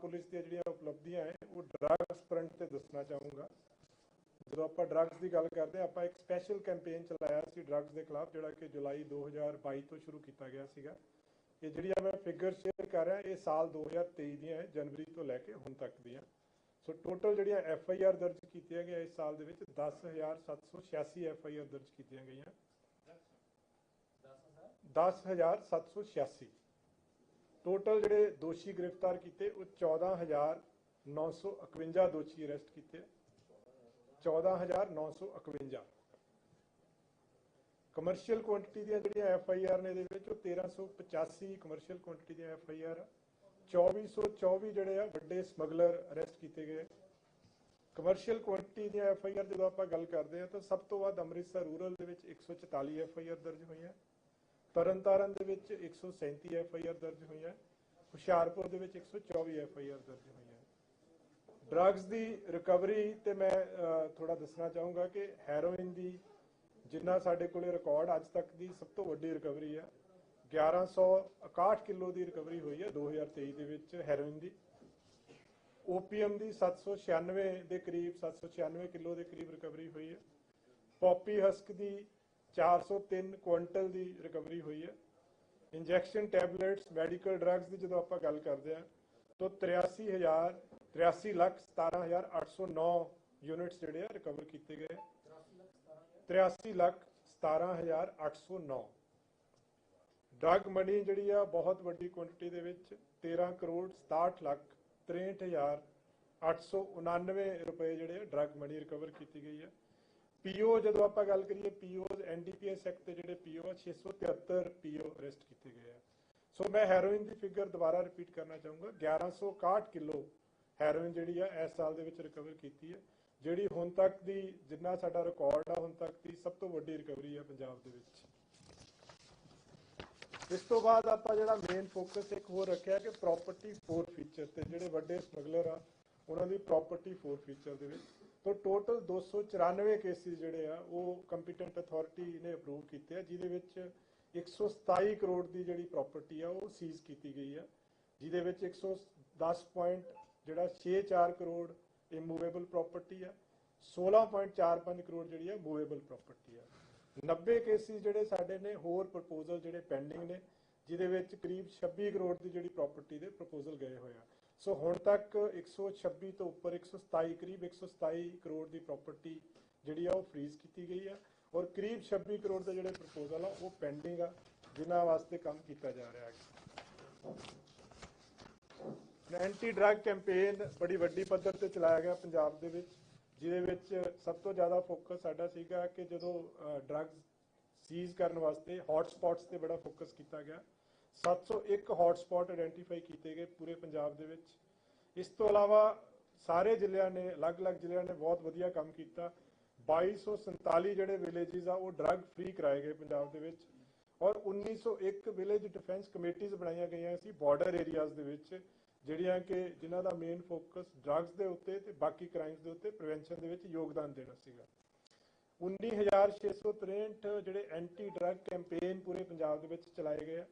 Police ਦੀਆਂ ਜਿਹੜੀਆਂ ਉਪਲਬਧੀਆਂ ਹੈ ਉਹ ਡਰੱਗਸ ਫਰੰਟ ਤੇ ਦੱਸਣਾ ਚਾਹੂੰਗਾ। ਜਦੋਂ ਆਪਾਂ ਡਰੱਗਸ ਦੀ ਗੱਲ ਕਰਦੇ ਆਪਾਂ ਇੱਕ ਸਪੈਸ਼ਲ ਕੈਂਪੇਨ ਚਲਾਇਆ ਸੀ ਡਰੱਗਸ ਦੇ ਖਿਲਾਫ ਜਿਹੜਾ ਕਿ ਜੁਲਾਈ 2022 ਤੋਂ ਸ਼ੁਰੂ ਕੀਤਾ ਗਿਆ ਸੀਗਾ। ਇਹ ਜਿਹੜੀਆਂ ਮੈਂ ਫਿਗਰ ਸ਼ੇਅਰ ਕਰ ਰਿਹਾ ਇਹ ਸਾਲ 2023 ਦੀਆਂ ਹੈ ਜਨਵਰੀ ਤੋਂ ਲੈ ਕੇ ਹੁਣ ਤੱਕ ਦੀਆਂ। ਸੋ ਟੋਟਲ ਜਿਹੜੀਆਂ ਐਫ ਆਈ ਆਰ ਦਰਜ ਕੀਤੀਆਂ ਗਈਆਂ ਇਸ ਸਾਲ ਦੇ ਵਿੱਚ 10786 ਐਫ ਆਈ ਆਰ ਦਰਜ ਕੀਤੀਆਂ ਗਈਆਂ। 10786 ਟੋਟਲ ਜਿਹੜੇ ਦੋਸ਼ੀ ਗ੍ਰਿਫਤਾਰ ਕੀਤੇ, ਉਹ 14951 ਦੋਸ਼ੀ ਅਰੈਸਟ ਕੀਤੇ। 14951 ਕਮਰਸ਼ੀਅਲ ਕੁਆਂਟੀਟੀ ਦੀਆਂ ਜਿਹੜੀਆਂ ਐਫ ਆਈ ਆਰ ਨੇ ਇਹਦੇ ਵਿੱਚ, ਉਹ 1385 ਕਮਰਸ਼ੀਅਲ ਕੁਆਂਟੀਟੀ ਦੀਆਂ ਐਫ ਆਈ ਆਰ 2424 ਜਿਹੜੇ ਆ, ਵੱਡੇ ਸਮਗਲਰ ਅਰੈਸਟ ਕੀਤੇ ਗਏ। ਕਮਰਸ਼ੀਅਲ ਕੁਆਂਟੀਟੀ ਦੀਆਂ ਐਫ ਆਈ ਆਰ ਜਦੋਂ ਆਪਾਂ ਗੱਲ ਕਰਦੇ ਹਾਂ ਤਾਂ ਸਭ ਤੋਂ ਵੱਧ ਅੰਮ੍ਰਿਤਸਰ ਰੂਰਲ ਦੇ ਵਿੱਚ 144 ਐਫ ਆਈ ਆਰ ਦਰਜ ਹੋਈਆਂ। ਤਰਨਤਾਰਨ ਦੇ ਵਿੱਚ 137 ਐਫ ਆਈ ਆਰ ਦਰਜ ਹੋਈਆਂ ਹੁਸ਼ਿਆਰਪੁਰ ਦੇ ਵਿੱਚ 124 ਐਫ ਆਈ ਆਰ ਦਰਜ ਹੋਈਆਂ ਡਰੱਗਸ ਦੀ ਰਿਕਵਰੀ ਤੇ ਮੈਂ ਥੋੜਾ ਦੱਸਣਾ ਚਾਹੂੰਗਾ ਕਿ ਹੈਰੋਇਨ ਦੀ ਜਿੰਨਾ ਸਾਡੇ ਕੋਲੇ ਰਿਕਾਰਡ ਅੱਜ ਤੱਕ ਦੀ ਸਭ ਤੋਂ ਵੱਡੀ ਰਿਕਵਰੀ ਆ। 1161 ਕਿਲੋ ਦੀ ਰਿਕਵਰੀ ਹੋਈ ਹੈ 2023 ਦੇ ਵਿੱਚ ਹੈਰੋਇਨ ਦੀ। ਓਪੀਐਮ ਦੀ 796 ਦੇ ਕਰੀਬ 796 ਕਿਲੋ ਦੇ ਕਰੀਬ ਰਿਕਵਰੀ ਹੋਈ ਹੈ। ਪੌਪੀ ਹਸਕ ਦੀ 403 ਕੁਇੰਟਲ ਦੀ ਰਿਕਵਰੀ ਹੋਈ ਹੈ। ਇੰਜੈਕਸ਼ਨ ਟੈਬਲੇਟਸ, ਮੈਡੀਕਲ ਡਰੱਗਸ ਦੀ ਜਦੋਂ ਆਪਾਂ ਗੱਲ ਕਰਦੇ ਹਾਂ, ਤਾਂ 83000 83 ਲੱਖ 17809 ਯੂਨਿਟਸ ਜਿਹੜੇ ਆ ਰਿਕਵਰ ਕੀਤੇ ਗਏ। 83 ਲੱਖ 17809 ਡਰੱਗ ਮਨੀ ਜਿਹੜੀ ਆ ਬਹੁਤ ਵੱਡੀ ਕੁਆਂਟੀਟੀ ਦੇ ਵਿੱਚ 13 ਕਰੋੜ 67 ਲੱਖ 63899 ਰੁਪਏ ਜਿਹੜੇ ਡਰੱਗ ਮਨੀ ਰਿਕਵਰ ਕੀਤੀ ਗਈ ਹੈ। ਪੀਓ, ਜਦੋਂ ਆਪਾਂ ਗੱਲ ਕਰੀਏ ਪੀਓਜ਼ ਐਨਡੀਪੀਐਸ ਐਕਟ ਤੇ ਜਿਹੜੇ ਪੀਓ 673 ਪੀਓ ਅਰੈਸਟ ਕੀਤੇ ਗਏ ਆ। ਸੋ ਮੈਂ ਹੈਰੋਇਨ ਦੀ ਫਿਗਰ ਦੁਬਾਰਾ ਰਿਪੀਟ ਕਰਨਾ ਚਾਹੂੰਗਾ। 1161 ਕਿਲੋ ਹੈਰੋਇਨ ਜਿਹੜੀ ਆ, ਇਸ ਸਾਲ ਦੇ ਵਿੱਚ ਰਿਕਵਰ ਕੀਤੀ ਹੈ ਜਿਹੜੀ ਹੁਣ ਤੱਕ ਦੀ ਜਿੰਨਾ ਸਾਡਾ ਰਿਕਾਰਡ ਆ, ਹੁਣ ਤੱਕ ਦੀ ਸਭ ਤੋਂ ਵੱਡੀ ਰਿਕਵਰੀ ਆ ਪੰਜਾਬ ਦੇ ਵਿੱਚ। ਇਸ ਤੋਂ ਬਾਅਦ ਆਪਾਂ ਜਿਹੜਾ ਮੇਨ ਫੋਕਸ ਇੱਕ ਹੋਰ ਰੱਖਿਆ ਕਿ ਪ੍ਰਾਪਰਟੀ ਫੋਰ ਫੀਚਰ ਤੇ ਜਿਹੜੇ ਵੱਡੇ ਸਮਗਲਰ ਆ, ਉਹਨਾਂ ਦੀ ਪ੍ਰਾਪਰਟੀ ਫੋਰ ਫੀਚਰ ਦੇ ਵਿੱਚ। ਤੋਂ ਟੋਟਲ 294 ਕੇਸਿਸ ਜਿਹੜੇ ਆ, ਉਹ ਕੰਪੀਟੈਂਟ ਅਥਾਰਟੀ ਨੇ ਅਪਰੂਵ ਕੀਤੇ ਆ, ਜਿਹਦੇ ਵਿੱਚ 127 ਕਰੋੜ ਦੀ ਜਿਹੜੀ ਪ੍ਰਾਪਰਟੀ ਆ, ਉਹ ਸੀਜ਼ ਕੀਤੀ ਗਈ ਆ। ਜਿਹਦੇ ਵਿੱਚ 110 ਪੁਆਇੰਟ ਜਿਹੜਾ 64 ਕਰੋੜ ਇਮੂਵੇਬਲ ਪ੍ਰਾਪਰਟੀ ਆ 16.45 ਕਰੋੜ ਜਿਹੜੀ ਆ ਮੂਵੇਬਲ ਪ੍ਰਾਪਰਟੀ ਆ। 90 ਕੇਸਿਸ ਜਿਹੜੇ ਸਾਡੇ ਨੇ, ਹੋਰ ਪ੍ਰਪੋਜ਼ਲ ਜਿਹੜੇ ਪੈਂਡਿੰਗ ਨੇ, ਜਿਹਦੇ ਵਿੱਚ ਕਰੀਬ 26 ਕਰੋੜ ਦੀ ਜਿਹੜੀ ਪ੍ਰਾਪਰਟੀ ਦੇ ਪ੍ਰਪੋਜ਼ਲ ਗਏ ਹੋਏ ਆ। ਸੋ ਹੁਣ ਤੱਕ 126 ਤੋਂ ਉੱਪਰ 127 ਕਰੀਬ 127 ਕਰੋੜ ਦੀ ਪ੍ਰਾਪਰਟੀ ਜਿਹੜੀ ਆ ਉਹ ਫ੍ਰੀਜ਼ ਕੀਤੀ ਗਈ ਆ ਔਰ ਕਰੀਬ 26 ਕਰੋੜ ਦੇ ਜਿਹੜੇ ਪ੍ਰਪੋਜ਼ਲ ਆ ਉਹ ਪੈਂਡਿੰਗ ਆ, ਜਿਨ੍ਹਾਂ ਵਾਸਤੇ ਕੰਮ ਕੀਤਾ ਜਾ ਰਿਹਾ ਹੈ ਐਂਟੀ ਡਰੱਗ ਕੈਂਪੇਨ ਬੜੀ ਵੱਡੀ ਪੱਧਰ ਤੇ ਚਲਾਇਆ ਗਿਆ ਪੰਜਾਬ ਦੇ ਵਿੱਚ, ਜਿਹਦੇ ਵਿੱਚ ਸਭ ਤੋਂ ਜ਼ਿਆਦਾ ਫੋਕਸ ਸਾਡਾ ਸੀਗਾ ਕਿ ਜਦੋਂ ਡਰੱਗਸ ਸੀਜ਼ ਕਰਨ ਵਾਸਤੇ ਹੌਟ ਸਪੌਟਸ ਤੇ ਬੜਾ ਫੋਕਸ ਕੀਤਾ ਗਿਆ। 701 ਹੌਟ ਸਪੌਟ ਆਇਡੈਂਟੀਫਾਈ ਕੀਤੇ ਗਏ ਪੂਰੇ ਪੰਜਾਬ ਦੇ ਵਿੱਚ। ਇਸ ਤੋਂ ਇਲਾਵਾ ਸਾਰੇ ਜ਼ਿਲ੍ਹਿਆਂ ਨੇ, ਅਲੱਗ-ਅਲੱਗ ਜ਼ਿਲ੍ਹਿਆਂ ਨੇ ਬਹੁਤ ਵਧੀਆ ਕੰਮ ਕੀਤਾ। 2247 ਜਿਹੜੇ ਵਿਲੇजेस ਆ, ਉਹ ਡਰੱਗ ਫ੍ਰੀ ਕਰਾਏ ਗਏ ਪੰਜਾਬ ਦੇ ਵਿੱਚ। ਔਰ 1901 ਵਿਲੇਜ ਡਿਫੈਂਸ ਕਮੇਟੀਆਂ ਬਣਾਈਆਂ ਗਈਆਂ ਸੀ ਬਾਰਡਰ ਏਰੀਆਜ਼ ਦੇ ਵਿੱਚ, ਜਿਹੜੀਆਂ ਕਿ ਜਿਨ੍ਹਾਂ ਦਾ ਮੇਨ ਫੋਕਸ ਡਰੱਗਸ ਦੇ ਉੱਤੇ ਤੇ ਬਾਕੀ ਕ੍ਰਾਈਮਸ ਦੇ ਉੱਤੇ ਪ੍ਰੀਵੈਂਸ਼ਨ ਦੇ ਵਿੱਚ ਯੋਗਦਾਨ ਦੇਣਾ ਸੀਗਾ। 19663 ਜਿਹੜੇ ਐਂਟੀ ਡਰੱਗ ਕੈਂਪੇਨ ਪੂਰੇ ਪੰਜਾਬ ਦੇ ਵਿੱਚ ਚਲਾਏ ਗਏ ਆ।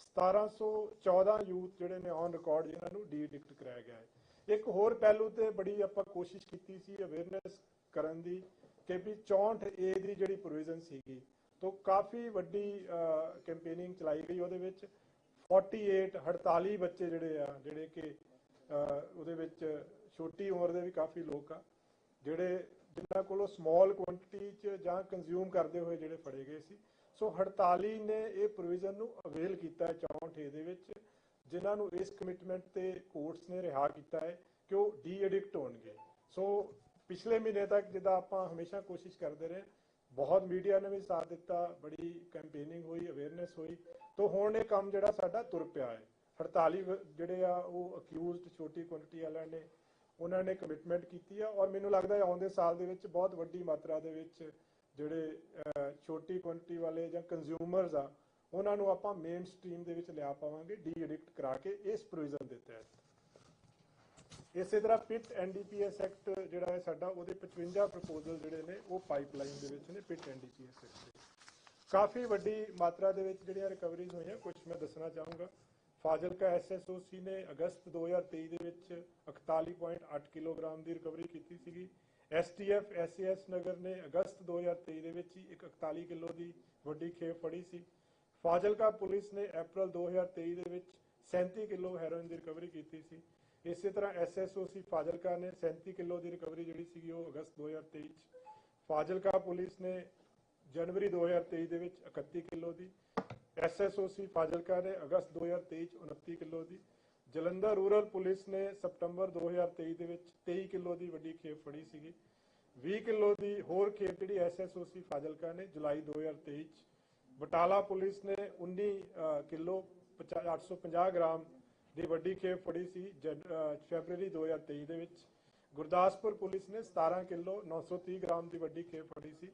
1714 ਯੂਥ ਜਿਹੜੇ ਨੇ ਔਨ ਰਿਕਾਰਡ ਜਿਨ੍ਹਾਂ ਨੂੰ ਡੀ ਐਡਿਕਟ ਕਰਾਇਆ ਗਿਆ ਹੈ। ਇੱਕ ਹੋਰ ਪਹਿਲੂ ਤੇ ਬੜੀ ਆਪਾਂ ਕੋਸ਼ਿਸ਼ ਕੀਤੀ ਸੀ ਅਵੇਅਰਨੈਸ ਕਰਨ ਦੀ ਕਿ ਵੀ 64 ਏ ਦੀ ਜਿਹੜੀ ਪ੍ਰੋਵੀਜ਼ਨ ਸੀਗੀ, ਤੋਂ ਕਾਫੀ ਵੱਡੀ ਕੈਂਪੇਨਿੰਗ ਚਲਾਈ ਗਈ ਉਹਦੇ ਵਿੱਚ। 48 48 ਬੱਚੇ ਜਿਹੜੇ ਆ, ਜਿਹੜੇ ਕਿ ਉਹਦੇ ਵਿੱਚ ਛੋਟੀ ਉਮਰ ਦੇ ਵੀ ਕਾਫੀ ਲੋਕ ਆ, ਜਿਹੜੇ ਜਿਨ੍ਹਾਂ ਕੋਲੋਂ ਸਮਾਲ ਕੁਆਂਟੀਟੀ ਚ ਜਾਂ ਕੰਜ਼ਿਊਮ ਕਰਦੇ ਹੋਏ ਜਿਹੜੇ ਫੜੇ ਗਏ ਸੀ। ਸੋ 48 ਨੇ ਇਹ ਪ੍ਰੋਵੀਜ਼ਨ ਨੂੰ ਅਵੇਲ ਕੀਤਾ 64 ਦੇ ਵਿੱਚ, ਜਿਨ੍ਹਾਂ ਨੂੰ ਇਸ ਕਮਿਟਮੈਂਟ ਤੇ ਕੋਰਟਸ ਨੇ ਰਿਹਾ ਕੀਤਾ ਹੈ ਕਿ ਉਹ ਡੀ ਐਡਿਕਟ ਹੋਣਗੇ। ਸੋ ਪਿਛਲੇ ਮਹੀਨੇ ਤੱਕ ਜਿੱਦਾਂ ਆਪਾਂ ਹਮੇਸ਼ਾ ਕੋਸ਼ਿਸ਼ ਕਰਦੇ ਰਹੇ, ਬਹੁਤ ਮੀਡੀਆ ਨੇ ਵੀ ਸਾਥ ਦਿੱਤਾ, ਬੜੀ ਕੈਂਪੇਨਿੰਗ ਹੋਈ ਅਵੇਅਰਨੈਸ ਹੋਈ, ਤੋਂ ਹੁਣ ਇਹ ਕੰਮ ਜਿਹੜਾ ਸਾਡਾ ਤੁਰ ਪਿਆ ਹੈ। 48 ਜਿਹੜੇ ਆ ਉਹ ਅਕਿਊਜ਼ਡ ਛੋਟੀ ਕੁਆਂਟੀਟੀ ਵਾਲਿਆਂ ਨੇ, ਉਹਨਾਂ ਨੇ ਕਮਿਟਮੈਂਟ ਕੀਤੀ ਆ ਔਰ ਮੈਨੂੰ ਲੱਗਦਾ ਹੈ ਆਉਂਦੇ ਸਾਲ ਦੇ ਵਿੱਚ ਬਹੁਤ ਵੱਡੀ ਮਾਤਰਾ ਦੇ ਵਿੱਚ ਜਿਹੜੇ ਛੋਟੀ ਕੁਆਂਟੀਟੀ ਵਾਲੇ ਜਾਂ ਕੰਜ਼ਿਊਮਰਸ ਆ, ਉਹਨਾਂ ਨੂੰ ਆਪਾਂ ਮੇਨ ਸਟ੍ਰੀਮ ਦੇ ਵਿੱਚ ਲਿਆ ਪਾਵਾਂਗੇ ਡੀ ਐਡਿਕਟ ਕਰਾ ਕੇ ਇਸ ਪ੍ਰੋਵੀਜ਼ਨ ਦੇ ਤਹਿਤ। ਇਸੇ ਤਰ੍ਹਾਂ ਪਿਟ ਐਨਡੀਪੀਐਸ ਐਕਟ ਜਿਹੜਾ ਹੈ ਸਾਡਾ, ਉਹਦੇ 55 ਪ੍ਰਪੋਜ਼ਲ ਜਿਹੜੇ ਨੇ, ਉਹ ਪਾਈਪਲਾਈਨ ਦੇ ਵਿੱਚ ਨੇ, ਪਿਟ ਐਨਡੀਪੀਐਸ ਐਕਟ ਦੇ। ਕਾਫੀ ਵੱਡੀ ਮਾਤਰਾ ਦੇ ਵਿੱਚ ਜਿਹੜੀਆਂ ਰਿਕਵਰੀਜ਼ ਹੋਈਆਂ ਕੁਝ ਮੈਂ ਦੱਸਣਾ ਚਾਹੂੰਗਾ। ਫਾਜ਼ਿਲਕਾ ਐਸਐਸਓਸੀ ਨੇ ਅਗਸਤ 2023 ਦੇ ਵਿੱਚ 41.8 ਕਿਲੋਗ੍ਰਾਮ ਦੀ ਰਿਕਵਰੀ ਕੀਤੀ ਸੀਗੀ। ਐਸਟੀਐਫ ਐਸਏਐਸ ਨਗਰ ਨੇ ਅਗਸਤ 2023 ਦੇ ਵਿੱਚ ਹੀ ਇੱਕ 41 ਕਿਲੋ ਦੀ ਵੱਡੀ ਖੇਪ ਫੜੀ ਸੀ। ਫਾਜ਼ਿਲਕਾ ਪੁਲਿਸ ਨੇ ਅਪ੍ਰੈਲ 2023 ਦੇ ਵਿੱਚ 37 ਕਿਲੋ ਹੈਰੋਇਨ ਦੀ ਰਿਕਵਰੀ ਕੀਤੀ ਸੀ। ਇਸੇ ਤਰ੍ਹਾਂ ਐਸਐਸਓਸੀ ਫਾਜ਼ਿਲਕਾ ਨੇ 37 ਕਿਲੋ ਦੀ ਰਿਕਵਰੀ ਜਿਹੜੀ ਸੀਗੀ ਉਹ ਅਗਸਤ 2023 ਚ। ਫਾਜ਼ਿਲਕਾ ਪੁਲਿਸ ਨੇ ਜਨਵਰੀ 2023 ਦੇ ਵਿੱਚ 31 ਕਿਲੋ ਦੀ ਐਸਐਸਓਸੀ ਫਾਜ਼ਿਲਕਾ ਨੇ ਅਗਸਤ 2023 ਚ 29 ਕਿਲੋ ਦੀ ਜਲੰਧਰ ਰੂਰਲ ਪੁਲਿਸ ਨੇ ਸਤੰਬਰ 2023 ਦੇ ਵਿੱਚ 23 ਕਿਲੋ ਦੀ ਵੱਡੀ ਖੇਪ ਫੜੀ ਸੀਗੀ। 20 ਕਿਲੋ ਦੀ ਹੋਰ ਖੇਪ ਜਿਹੜੀ ਐਸਐਸਓਸੀ ਫਾਜ਼ਿਲਕਾ ਨੇ ਜੁਲਾਈ 2023 ਚ। ਬਟਾਲਾ ਪੁਲਿਸ ਨੇ 19 ਅ, ਕਿਲੋ 50 850 ਗ੍ਰਾਮ ਦੀ ਵੱਡੀ ਖੇਪ ਫੜੀ ਸੀ ਜਨ- ਅ, ਫੈਬਰੂਰੀ 2023 ਦੇ ਵਿੱਚ। ਗੁਰਦਾਸਪੁਰ ਪੁਲਿਸ ਨੇ 17 ਕਿਲੋ 930 ਗ੍ਰਾਮ ਦੀ ਵੱਡੀ ਖੇਪ ਫੜੀ ਸੀ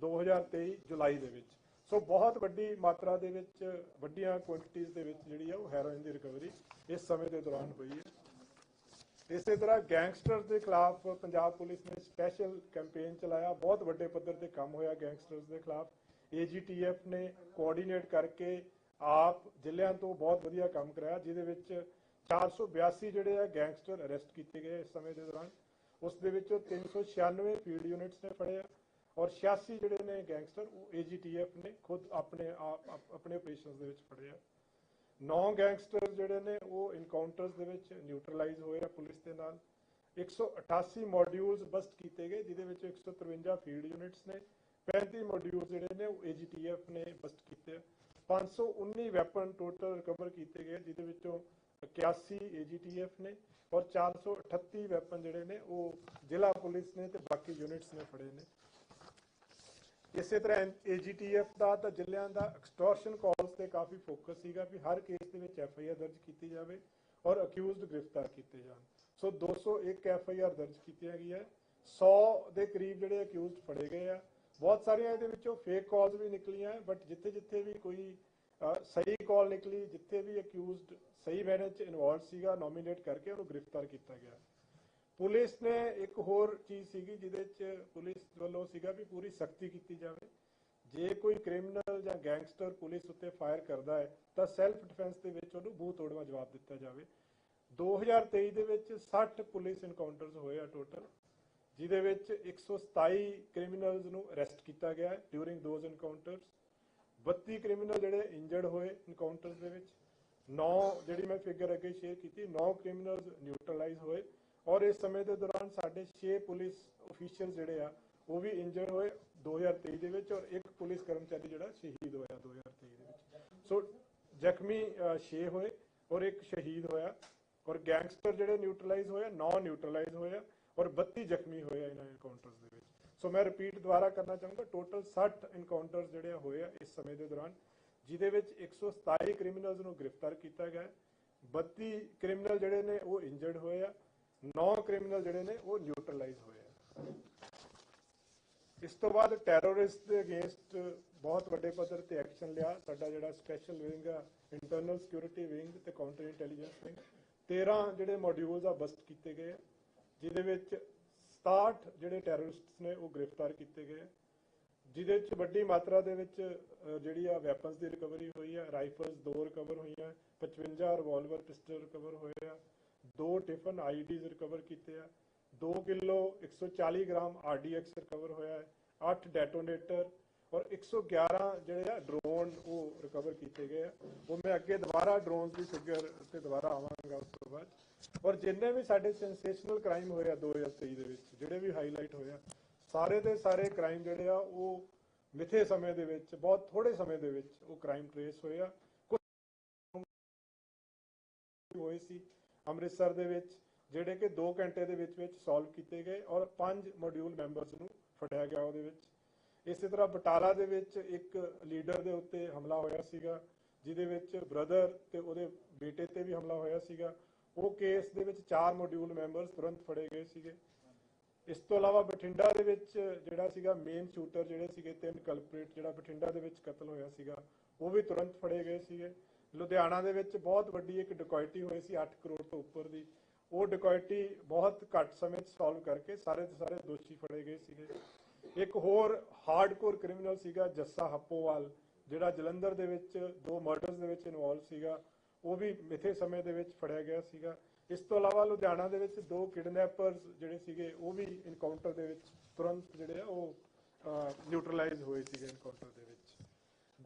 2023 ਜੁਲਾਈ ਦੇ ਵਿੱਚ। ਸੋ ਬਹੁਤ ਵੱਡੀ ਮਾਤਰਾ ਦੇ ਵਿੱਚ ਵੱਡੀਆਂ ਕੁਆਂਟੀਟੀਆਂ ਦੇ ਵਿੱਚ ਜਿਹੜੀ ਆ ਉਹ ਹੈਰੋਇਨ ਦੀ ਰਿਕਵਰੀ ਇਸ ਸਮੇਂ ਦੇ ਦੌਰਾਨ ਹੋਈ ਹੈ। ਇਸੇ ਤਰ੍ਹਾਂ ਗੈਂਗਸਟਰ ਦੇ ਖਿਲਾਫ ਪੰਜਾਬ ਪੁਲਿਸ ਨੇ ਸਪੈਸ਼ਲ ਕੈਂਪੇਨ ਚਲਾਇਆ। ਬਹੁਤ ਵੱਡੇ ਪੱਧਰ ਤੇ ਕੰਮ ਹੋਇਆ ਗੈਂਗਸਟਰ ਦੇ ਖਿਲਾਫ। ਏਜੀਟੀਐਫ ਨੇ ਕੋਆਰਡੀਨੇਟ ਕਰਕੇ ਆਪ ਜ਼ਿਲ੍ਹਿਆਂ ਤੋਂ ਬਹੁਤ ਵਧੀਆ ਕੰਮ ਕਰਾਇਆ, ਜਿਹਦੇ ਵਿੱਚ 482 ਜਿਹੜੇ ਆ ਗੈਂਗਸਟਰ ਅਰੈਸਟ ਕੀਤੇ ਗਏ ਇਸ ਸਮੇਂ ਦੇ ਦੌਰਾਨ। ਉਸ ਦੇ ਵਿੱਚੋਂ 396 ਫੀਲਡ ਯੂਨਿਟਸ ਨੇ ਫੜਿਆ ਔਰ 86 ਜਿਹੜੇ ਨੇ ਗੈਂਗਸਟਰ, ਉਹ ਏਜੀਟੀਐਫ ਨੇ ਖੁਦ ਆਪਣੇ ਆਪਣੇ ਆਪਰੇਸ਼ਨਸ ਦੇ ਵਿੱਚ ਫੜਿਆ ਨੌ ਗੈਂਗਸਟਰ ਜਿਹੜੇ ਨੇ, ਉਹ ਇਨਕਾਊਂਟਰਸ ਦੇ ਵਿੱਚ ਨਿਊਟਰਲਾਈਜ਼ ਹੋਏ ਆ ਪੁਲਿਸ ਦੇ ਨਾਲ। 188 ਮੋਡਿਊਲਸ ਬਸਟ ਕੀਤੇ ਗਏ, ਜਿਹਦੇ ਵਿੱਚ 153 ਫੀਲਡ ਯੂਨਿਟਸ ਨੇ 35 ਮੋਡਿਊਲ ਜਿਹੜੇ ਨੇ, ਉਹ ਏਜੀਟੀਐਫ ਨੇ ਬਸਟ ਕੀਤੇ 519 ਵੈਪਨ ਟੋਟਲ ਰਿਕਵਰ ਕੀਤੇ ਗਏ, ਜਿਹਦੇ ਵਿੱਚੋਂ 81 ਏਜੀਟੀਐਫ ਨੇ ਔਰ 438 ਵੈਪਨ ਜਿਹੜੇ ਨੇ, ਉਹ ਜ਼ਿਲ੍ਹਾ ਪੁਲਿਸ ਨੇ ਤੇ ਬਾਕੀ ਯੂਨਿਟਸ ਨੇ ਫੜੇ ਨੇ। ਇਸੇ ਤਰ੍ਹਾਂ ਏਜੀਟੀਐਫ ਦਾ ਤਾਂ ਜ਼ਿਲ੍ਹਿਆਂ ਦਾ ਐਕਸਟੋਰਸ਼ਨ ਕਾਲਸ ਤੇ ਕਾਫੀ ਫੋਕਸ ਸੀਗਾ ਵੀ ਹਰ ਕੇਸ ਦੇ ਵਿੱਚ ਐਫਆਈਆਰ ਦਰਜ ਕੀਤੀ ਜਾਵੇ ਔਰ ਅਕਿਊਜ਼ਡ ਗ੍ਰਿਫਤਾਰ ਕੀਤੇ ਜਾਣ। ਸੋ 201 ਐਫਆਈਆਰ ਦਰਜ ਕੀਤੀਆਂ ਗਈਆਂ 100 ਦੇ ਕਰੀਬ ਜਿਹੜੇ ਅਕਿਊਜ਼ਡ ਫੜੇ ਗਏ ਆ। ਬਹੁਤ ਸਾਰੀਆਂ ਇਹਦੇ ਵਿੱਚੋਂ ਫੇਕ ਕਾਲਸ ਵੀ ਨਿਕਲੀਆਂ ਬਟ ਜਿੱਥੇ ਜਿੱਥੇ ਵੀ ਕੋਈ ਸਹੀ ਕਾਲ ਨਿਕਲੀ, ਜਿੱਥੇ ਵੀ ਅਕਿਊਜ਼ਡ ਸਹੀ ਮੈਨਰ ਚ ਇਨਵੋਲਡ ਸੀਗਾ ਨੋਮੀਨੇਟ ਕਰਕੇ ਉਹਨੂੰ ਗ੍ਰਿਫਤਾਰ ਕੀਤਾ ਗਿਆ। ਪੁਲਿਸ ਨੇ ਇੱਕ ਹੋਰ ਚੀਜ਼ ਸੀਗੀ ਜਿਹਦੇ ਚ ਪੁਲਿਸ ਵੱਲੋਂ ਸੀਗਾ ਵੀ ਪੂਰੀ ਸਖਤੀ ਕੀਤੀ ਜਾਵੇ। ਜੇ ਕੋਈ ਕ੍ਰਿਮੀਨਲ ਜਾਂ ਗੈਂਗਸਟਰ ਪੁਲਿਸ ਉੱਤੇ ਫਾਇਰ ਕਰਦਾ ਹੈ, ਤਾਂ ਸੈਲਫ ਡਿਫੈਂਸ ਦੇ ਵਿੱਚ ਉਹਨੂੰ ਬੂਹ ਤੋੜਵਾ ਜਵਾਬ ਦਿੱਤਾ ਜਾਵੇ। 2023 ਦੇ ਵਿੱਚ 60 ਪੁਲਿਸ ਇਨਕਾਊਂਟਰਸ ਹੋਏ ਆ ਟੋਟਲ ਜਿਹਦੇ ਵਿੱਚ 127 ਕ੍ਰਿਮੀਨਲਸ ਨੂੰ ਅਰੈਸਟ ਕੀਤਾ ਗਿਆ ਹੈ ਡਿਊਰਿੰਗ ਦੋਜ਼ ਇਨਕਾਊਂਟਰਸ 32 ਕ੍ਰਿਮੀਨਲ ਜਿਹੜੇ ਇੰਜਰਡ ਹੋਏ ਇਨਕਾਊਂਟਰਸ ਦੇ ਵਿੱਚ 9 ਜਿਹੜੀ ਮੈਂ ਫਿਗਰ ਅੱਗੇ ਸ਼ੇਅਰ ਕੀਤੀ 9 ਕ੍ਰਿਮੀਨਲਸ ਨਿਊਟਰਲਾਈਜ਼ ਹੋਏ। ਔਰ ਇਸ ਸਮੇਂ ਦੇ ਦੌਰਾਨ ਸਾਡੇ 6 ਪੁਲਿਸ ਅਫੀਸ਼ੀਅਲ ਜਿਹੜੇ ਆ, ਉਹ ਵੀ ਇੰਜਰਡ ਹੋਏ 2023 ਦੇ ਵਿੱਚ ਔਰ ਇੱਕ ਪੁਲਿਸ ਕਰਮਚਾਰੀ ਜਿਹੜਾ ਸ਼ਹੀਦ ਹੋਇਆ 2023 ਦੇ ਵਿੱਚ ਸੋ ਜ਼ਖਮੀ 6 ਹੋਏ ਔਰ ਇੱਕ ਸ਼ਹੀਦ ਹੋਇਆ ਔਰ ਗੈਂਗਸਟਰ ਜਿਹੜੇ ਨਿਊਟਰਲਾਈਜ਼ ਹੋਇਆ 9 ਨਿਊਟਰਲਾਈਜ਼ ਹੋਏ ਆ ਔਰ 32 ਜ਼ਖਮੀ ਹੋਏ ਆ ਇਹਨਾਂ ਐਨਕਾਊਂਟਰਸ ਦੇ ਵਿੱਚ ਸੋ ਮੈਂ ਰਿਪੀਟ ਦੁਬਾਰਾ ਕਰਨਾ ਚਾਹੂੰਗਾ ਟੋਟਲ 60 ਐਨਕਾਊਂਟਰਸ ਜਿਹੜੇ ਆ ਹੋਏ ਆ ਇਸ ਸਮੇਂ ਦੇ ਦੌਰਾਨ, ਜਿਹਦੇ ਵਿੱਚ 127 ਕ੍ਰਿਮੀਨਲਸ ਨੂੰ ਗ੍ਰਿਫਤਾਰ ਕੀਤਾ ਗਿਆ ਹੈ। 32 ਕ੍ਰਿਮੀਨਲ ਜਿਹੜੇ ਨੇ ਉਹ ਇੰਜਰਡ ਹੋਏ ਆ 9 ਕ੍ਰਿਮੀਨਲ ਜਿਹੜੇ ਨੇ, ਉਹ ਨਿਊਟਰਲਾਈਜ਼ ਹੋਏ ਆ। ਇਸ ਤੋਂ ਬਾਅਦ ਟੈਰਰਿਸਟ ਦੇ ਅਗੇਂਸਟ ਬਹੁਤ ਵੱਡੇ ਪੱਧਰ ਤੇ ਐਕਸ਼ਨ ਲਿਆ। ਸਾਡਾ ਜਿਹੜਾ ਸਪੈਸ਼ਲ ਵਿੰਗ ਆ ਇੰਟਰਨਲ ਸਿਕਿਉਰਿਟੀ ਵਿੰਗ ਤੇ ਕਾਊਂਟਰ ਇੰਟੈਲੀਜੈਂਸ ਵਿੰਗ 13 ਜਿਹੜੇ ਮੋਡਿਊਲਸ ਆ ਬਸਟ ਕੀਤੇ ਗਏ ਜਿਹਦੇ ਵਿੱਚ 67 ਜਿਹੜੇ ਟੈਰਰਿਸਟਸ ਨੇ, ਉਹ ਗ੍ਰਿਫਤਾਰ ਕੀਤੇ ਗਏ ਜਿਹਦੇ ਵਿੱਚ ਵੱਡੀ ਮਾਤਰਾ ਦੇ ਵਿੱਚ ਜਿਹੜੀ ਆ ਵੈਪਨਸ ਦੀ ਰਿਕਵਰੀ ਹੋਈ ਆ। ਰਾਈਫਲਸ ਦੋ ਰਿਕਵਰ ਹੋਈਆਂ 55 ਰਿਵਾਲਵਰ ਪਿਸਟਲ ਰਿਕਵਰ ਹੋਏ ਆ। ਦੋ ਟਿਫਨ ਆਈਡੀਜ਼ ਰਿਕਵਰ ਕੀਤੇ ਆ। 2 ਕਿਲੋ 140 ਗ੍ਰਾਮ ਆਰਡੀਐਕਸ ਰਿਕਵਰ ਹੋਇਆ ਹੈ 8 ਡੈਟੋਨੇਟਰ ਔਰ 111 ਜਿਹੜੇ ਆ ਡਰੋਨ ਉਹ ਰਿਕਵਰ ਕੀਤੇ ਗਏ ਆ। ਉਹ ਮੈਂ ਅੱਗੇ ਦੁਬਾਰਾ ਡਰੋਨਸ ਦੀ ਫਿਗਰ ਤੇ ਦੁਬਾਰਾ ਆਵਾਂਗਾ ਉਸ ਤੋਂ ਬਾਅਦ। ਔਰ ਜਿੰਨੇ ਵੀ ਸਾਡੇ ਸੈਂਸੇਸ਼ਨਲ ਕ੍ਰਾਈਮ ਹੋਏ ਆ 2023 ਦੇ ਵਿੱਚ, ਜਿਹੜੇ ਵੀ ਹਾਈਲਾਈਟ ਹੋਏ ਆ, ਸਾਰੇ ਦੇ ਸਾਰੇ ਕ੍ਰਾਈਮ ਜਿਹੜੇ ਆ ਉਹ ਮਿੱਥੇ ਸਮੇਂ ਦੇ ਵਿੱਚ, ਬਹੁਤ ਥੋੜੇ ਸਮੇਂ ਦੇ ਵਿੱਚ ਉਹ ਕ੍ਰਾਈਮ ਟ੍ਰੇਸ ਹੋਏ ਆ। ਕੁਝ ਹੋਏ ਸੀ ਅੰਮ੍ਰਿਤਸਰ ਦੇ ਵਿੱਚ, ਜਿਹੜੇ ਕਿ 2 ਘੰਟੇ ਦੇ ਵਿੱਚ ਵਿੱਚ ਸੋਲਵ ਕੀਤੇ ਗਏ ਔਰ ਪੰਜ ਮੋਡਿਊਲ ਮੈਂਬਰਸ ਨੂੰ ਫੜਿਆ ਗਿਆ ਉਹਦੇ ਵਿੱਚ। ਇਸੇ ਤਰ੍ਹਾਂ ਬਟਾਲਾ ਦੇ ਵਿੱਚ ਇੱਕ ਲੀਡਰ ਦੇ ਉੱਤੇ ਹਮਲਾ ਹੋਇਆ ਸੀਗਾ, ਜਿਹਦੇ ਵਿੱਚ ਬ੍ਰਦਰ ਤੇ ਉਹਦੇ ਬੇਟੇ ਤੇ ਵੀ ਹਮਲਾ ਹੋਇਆ ਸੀਗਾ। ਉਹ ਕੇਸ ਦੇ ਵਿੱਚ ਚਾਰ ਮੋਡਿਊਲ ਮੈਂਬਰਸ ਤੁਰੰਤ ਫੜੇ ਗਏ ਸੀਗੇ। ਇਸ ਤੋਂ ਇਲਾਵਾ ਬਠਿੰਡਾ ਦੇ ਵਿੱਚ ਜਿਹੜਾ ਸੀਗਾ ਮੇਨ ਸ਼ੂਟਰ ਜਿਹੜੇ ਸੀਗੇ ਤਿੰਨ ਕਲਪਰੇਟ ਜਿਹੜਾ ਬਠਿੰਡਾ ਦੇ ਵਿੱਚ ਕਤਲ ਹੋਇਆ ਸੀਗਾ, ਉਹ ਵੀ ਤੁਰੰਤ ਫੜੇ ਗਏ ਸੀਗੇ। ਲੁਧਿਆਣਾ ਦੇ ਵਿੱਚ ਬਹੁਤ ਵੱਡੀ ਇੱਕ ਡਕੈਤੀ ਹੋਈ ਸੀ 8 ਕਰੋੜ ਤੋਂ ਉੱਪਰ ਦੀ। ਉਹ ਡਕੈਤੀ ਬਹੁਤ ਘੱਟ ਸਮੇਂ 'ਚ ਸੋਲਵ ਕਰਕੇ ਸਾਰੇ ਦੇ ਸਾਰੇ ਦੋਸ਼ੀ ਫੜੇ ਗਏ ਸੀਗੇ। ਇੱਕ ਹੋਰ ਹਾਰਡਕੋਰ ਕ੍ਰਿਮੀਨਲ ਸੀਗਾ ਜੱਸਾ ਹੱਪੋਵਾਲ, ਜਿਹੜਾ ਜਲੰਧਰ ਦੇ ਵਿੱਚ ਦੋ ਮਰਡਰਸ ਦੇ ਵਿੱਚ ਇਨਵੋਲਵ ਸੀਗਾ। ਉਹ ਵੀ ਮਿੱਥੇ ਸਮੇਂ ਦੇ ਵਿੱਚ ਫੜਿਆ ਗਿਆ ਸੀਗਾ। ਇਸ ਤੋਂ ਇਲਾਵਾ ਲੁਧਿਆਣਾ ਦੇ ਵਿੱਚ ਦੋ ਕਿਡਨੈਪਰਸ ਜਿਹੜੇ ਸੀਗੇ, ਉਹ ਵੀ ਇਨਕਾਊਂਟਰ ਦੇ ਵਿੱਚ ਤੁਰੰਤ ਜਿਹੜੇ ਆ ਉਹ ਨਿਊਟਰਲਾਈਜ਼ ਹੋਏ ਸੀਗੇ ਇਨਕਾਊਂਟਰ ਦੇ ਵਿੱਚ।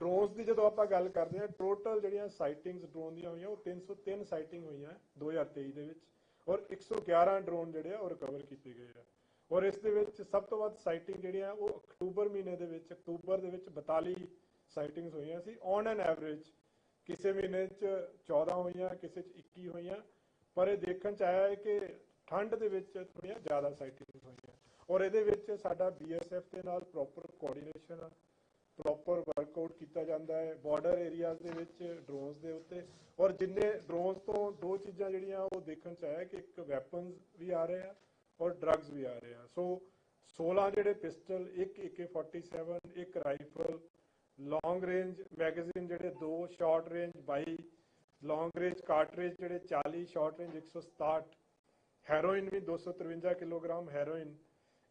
ਡਰੋਨਸ ਦੀ ਜਦੋਂ ਆਪਾਂ ਗੱਲ ਕਰਦੇ ਹਾਂ ਟੋਟਲ ਜਿਹੜੀਆਂ ਸਾਈਟਿੰਗਸ ਡਰੋਨ ਦੀਆਂ ਹੋਈਆਂ, ਉਹ 303 ਸਾਈਟਿੰਗ ਹੋਈਆਂ 2023 ਦੇ ਵਿੱਚ ਔਰ 111 ਡਰੋਨ ਜਿਹੜੇ ਆ, ਉਹ ਰਿਕਵਰ ਕੀਤੇ ਗਏ ਆ। ਔਰ ਇਸ ਦੇ ਵਿੱਚ ਸਭ ਤੋਂ ਵੱਧ ਸਾਈਟਿੰਗ ਜਿਹੜੀਆਂ, ਉਹ ਅਕਤੂਬਰ ਮਹੀਨੇ ਦੇ ਵਿੱਚ, ਅਕਤੂਬਰ ਦੇ ਵਿੱਚ 42 ਸਾਈਟਿੰਗਸ ਹੋਈਆਂ ਸੀ। ਔਨ ਐਨ ਐਵਰੇਜ ਕਿਸੇ ਮਹੀਨੇ 'ਚ 14 ਹੋਈਆਂ, ਕਿਸੇ 'ਚ 21 ਹੋਈਆਂ। ਪਰ ਇਹ ਦੇਖਣ 'ਚ ਆਇਆ ਹੈ ਕਿ ਠੰਡ ਦੇ ਵਿੱਚ ਥੋੜੀਆਂ ਜ਼ਿਆਦਾ ਸਾਈਟਿੰਗਸ ਹੋਈਆਂ। ਔਰ ਇਹਦੇ ਵਿੱਚ ਸਾਡਾ ਬੀਐਸਐਫ ਦੇ ਨਾਲ ਪ੍ਰੋਪਰ ਕੋਆਰਡੀਨੇਸ਼ਨ ਆ। ਪ੍ਰੋਪਰ ਵਰਕਆਊਟ ਕੀਤਾ ਜਾਂਦਾ ਹੈ ਬਾਰਡਰ ਏਰੀਆਜ਼ ਦੇ ਵਿੱਚ ਡਰੋਨਸ ਦੇ ਉੱਤੇ। ਔਰ ਜਿੰਨੇ ਡਰੋਨਸ ਤੋਂ ਦੋ ਚੀਜ਼ਾਂ ਜਿਹੜੀਆਂ ਉਹ ਦੇਖਣ 'ਚ ਆਇਆ ਕਿ ਇੱਕ ਵੈਪਨਸ ਵੀ ਆ ਰਹੇ ਆ ਔਰ ਡਰੱਗਸ ਵੀ ਆ ਰਹੇ ਆ। ਸੋ 16 ਜਿਹੜੇ ਪਿਸਟਲ ਇੱਕ AK47 ਇੱਕ ਰਾਈਫਲ ਲੌਂਗ ਰੇਂਜ ਮੈਗਜ਼ੀਨ ਜਿਹੜੇ ਦੋ short range 22 long range cartridge ਜਿਹੜੇ 40 ਸ਼ਾਰਟ ਰੇਂਜ 167 ਹੈਰੋਇਨ ਵੀ 253 ਕਿਲੋਗ੍ਰਾਮ ਹੈਰੋਇਨ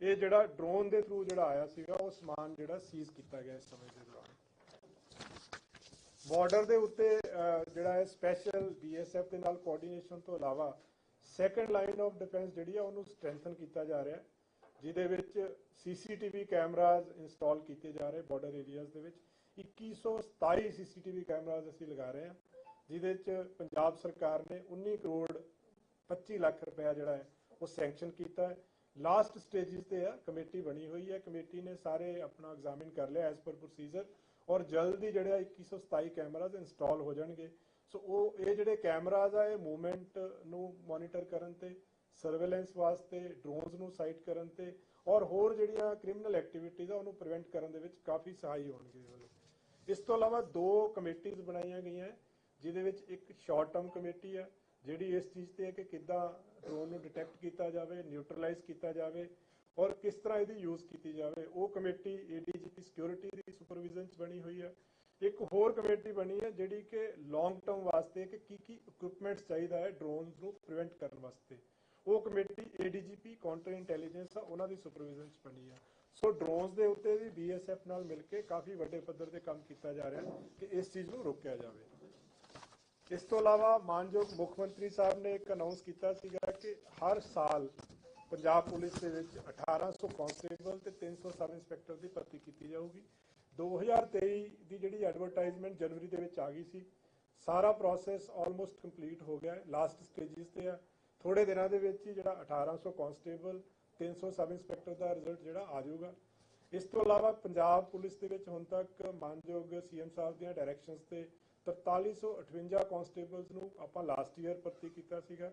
ਇਹ ਜਿਹੜਾ ਡਰੋਨ ਦੇ ਥਰੂ ਜਿਹੜਾ ਆਇਆ ਸੀਗਾ, ਉਹ ਸਮਾਨ ਜਿਹੜਾ ਸੀਜ਼ ਕੀਤਾ ਗਿਆ ਇਸ ਸਮੇਂ ਦੇ ਦੌਰਾਨ। ਬਾਰਡਰ ਦੇ ਉੱਤੇ ਜਿਹੜਾ ਹੈ ਸਪੈਸ਼ਲ ਬੀਐਸਐਫ ਦੇ ਨਾਲ ਕੋਆਰਡੀਨੇਸ਼ਨ ਤੋਂ ਇਲਾਵਾ ਸੈਕੰਡ ਲਾਈਨ ਆਫ ਡਿਫੈਂਸ ਜਿਹੜੀ ਆ, ਉਹਨੂੰ ਸਟਰੈਂਥਨ ਕੀਤਾ ਜਾ ਰਿਹਾ ਜਿਹਦੇ ਵਿੱਚ ਸੀਸੀਟੀਵੀ ਕੈਮਰਾਜ਼ ਇੰਸਟਾਲ ਕੀਤੇ ਜਾ ਰਹੇ ਬਾਰਡਰ ਏਰੀਆਜ਼ ਦੇ ਵਿੱਚ। 2127 ਸੀਸੀਟੀਵੀ ਕੈਮਰਾਜ਼ ਅਸੀਂ ਲਗਾ ਰਹੇ ਹਾਂ, ਜਿਹਦੇ ਵਿੱਚ ਪੰਜਾਬ ਸਰਕਾਰ ਨੇ 19 ਕਰੋੜ 25 ਲੱਖ ਰੁਪਇਆ ਜਿਹੜਾ ਹੈ, ਉਹ ਸੈਂਕਸ਼ਨ ਕੀਤਾ ਹੈ। ਲਾਸਟ ਸਟੇजेस ਤੇ ਆ, ਕਮੇਟੀ ਬਣੀ ਹੋਈ ਹੈ। ਕਮੇਟੀ ਨੇ ਸਾਰੇ ਆਪਣਾ ਐਗਜ਼ਾਮਿਨ ਕਰ ਲਿਆ ਐਸ ਪਰ ਪ੍ਰੋਸੀਜਰ ਔਰ ਜਲਦ ਹੀ ਜਿਹੜਾ 2127 ਕੈਮਰਾਜ਼ ਇੰਸਟਾਲ ਹੋ ਜਾਣਗੇ। ਸੋ ਉਹ, ਇਹ ਜਿਹੜੇ ਕੈਮਰਾਜ਼ ਆ, ਇਹ ਮੂਵਮੈਂਟ ਨੂੰ ਮੋਨੀਟਰ ਕਰਨ ਤੇ ਸਰਵੇਲੈਂਸ ਵਾਸਤੇ ਡਰੋਨਸ ਨੂੰ ਸਾਈਟ ਕਰਨ ਤੇ ਔਰ ਹੋਰ ਜਿਹੜੀਆਂ ਕ੍ਰਿਮੀਨਲ ਐਕਟੀਵਿਟੀਜ਼ ਆ, ਉਹਨੂੰ ਪ੍ਰੀਵੈਂਟ ਕਰਨ ਦੇ ਵਿੱਚ ਕਾਫੀ ਸਹਾਈ ਹੋਣਗੇ ਇਸ ਤੋਂ ਇਲਾਵਾ ਦੋ ਕਮੇਟੀਆਂ ਬਣਾਈਆਂ ਗਈਆਂ, ਜਿਹਦੇ ਵਿੱਚ ਇੱਕ ਸ਼ਾਰਟ ਟਰਮ ਕਮੇਟੀ ਹੈ ਜਿਹੜੀ ਇਸ ਚੀਜ਼ ਤੇ ਹੈ ਕਿ ਕਿੱਦਾਂ ਡਰੋਨ ਨੂੰ ਡਿਟੈਕਟ ਕੀਤਾ ਜਾਵੇ ਨਿਊਟਰਲਾਈਜ਼ ਕੀਤਾ ਜਾਵੇ ਔਰ ਕਿਸ ਤਰ੍ਹਾਂ ਇਹਦੀ ਯੂਜ਼ ਕੀਤੀ ਜਾਵੇ, ਉਹ ਕਮੇਟੀ ਏਡੀਜੀਪੀ ਸਿਕਿਉਰਿਟੀ ਦੀ ਸੁਪਰਵਿਜ਼ਨ ਚ ਬਣੀ ਹੋਈ ਹੈ। ਇੱਕ ਹੋਰ ਕਮੇਟੀ ਬਣੀ ਹੈ ਜਿਹੜੀ ਕਿ ਲੌਂਗ ਟਰਮ ਵਾਸਤੇ ਕਿ ਕੀ ਕੀ ਇਕਵਿਪਮੈਂਟਸ ਚਾਹੀਦਾ ਹੈ ਡਰੋਨਸ ਨੂੰ ਪ੍ਰੀਵੈਂਟ ਕਰਨ ਵਾਸਤੇ। ਉਹ ਕਮੇਟੀ ਏਡੀਜੀਪੀ ਕਾਊਂਟਰ ਇੰਟੈਲੀਜੈਂਸ ਆ, ਉਹਨਾਂ ਦੀ ਸੁਪਰਵਿਜ਼ਨ ਚ ਬਣੀ ਆ ਸੋ ਡਰੋਨਸ ਦੇ ਉੱਤੇ ਵੀ ਬੀਐਸਐਫ ਨਾਲ ਮਿਲ ਕੇ ਕਾਫੀ ਵੱਡੇ ਪੱਧਰ ਤੇ ਕੰਮ ਕੀਤਾ ਜਾ ਰਿਹਾ ਕਿ ਇਸ ਚੀਜ਼ ਨੂੰ ਰੋਕਿਆ ਜਾਵੇ। ਇਸ ਤੋਂ ਇਲਾਵਾ ਮਾਨਯੋਗ ਮੁੱਖ ਮੰਤਰੀ ਸਾਹਿਬ ਨੇ ਇੱਕ ਅਨਾਉਂਸ ਕੀਤਾ ਸੀਗਾ ਕਿ ਹਰ ਸਾਲ ਪੰਜਾਬ ਪੁਲਿਸ ਦੇ ਵਿੱਚ 1800 ਕਾਂਸਟੇਬਲ ਤੇ 300 ਸਬ ਇੰਸਪੈਕਟਰ ਦੀ ਭਰਤੀ ਕੀਤੀ ਜਾਊਗੀ। 2023 ਦੀ ਜਿਹੜੀ ਐਡਵਰਟਾਈਜ਼ਮੈਂਟ ਜਨਵਰੀ ਦੇ ਵਿੱਚ ਆ ਗਈ ਸੀ, ਸਾਰਾ ਪ੍ਰੋਸੈਸ ਆਲਮੋਸਟ ਕੰਪਲੀਟ ਹੋ ਗਿਆ ਹੈ ਲਾਸਟ ਸਟੇजेस ਤੇ ਆ। ਥੋੜੇ ਦਿਨਾਂ ਦੇ ਵਿੱਚ ਹੀ ਜਿਹੜਾ 1800 ਕਾਂਸਟੇਬਲ 300 ਸਬ ਇੰਸਪੈਕਟਰ ਦਾ ਰਿਜ਼ਲਟ ਜਿਹੜਾ ਆ ਜਾਊਗਾ। ਇਸ ਤੋਂ ਇਲਾਵਾ ਪੰਜਾਬ ਪੁਲਿਸ ਦੇ ਵਿੱਚ ਹੁਣ ਤੱਕ ਮਾਨਯੋਗ ਸੀਐਮ ਸਾਹਿਬ ਦੀਆਂ ਡਾਇਰੈਕਸ਼ਨਸ ਤੇ 4358 ਕਾਂਸਟੇਬਲਸ ਨੂੰ ਆਪਾਂ ਲਾਸਟ ਈਅਰ ਭਰਤੀ ਕੀਤਾ ਸੀਗਾ।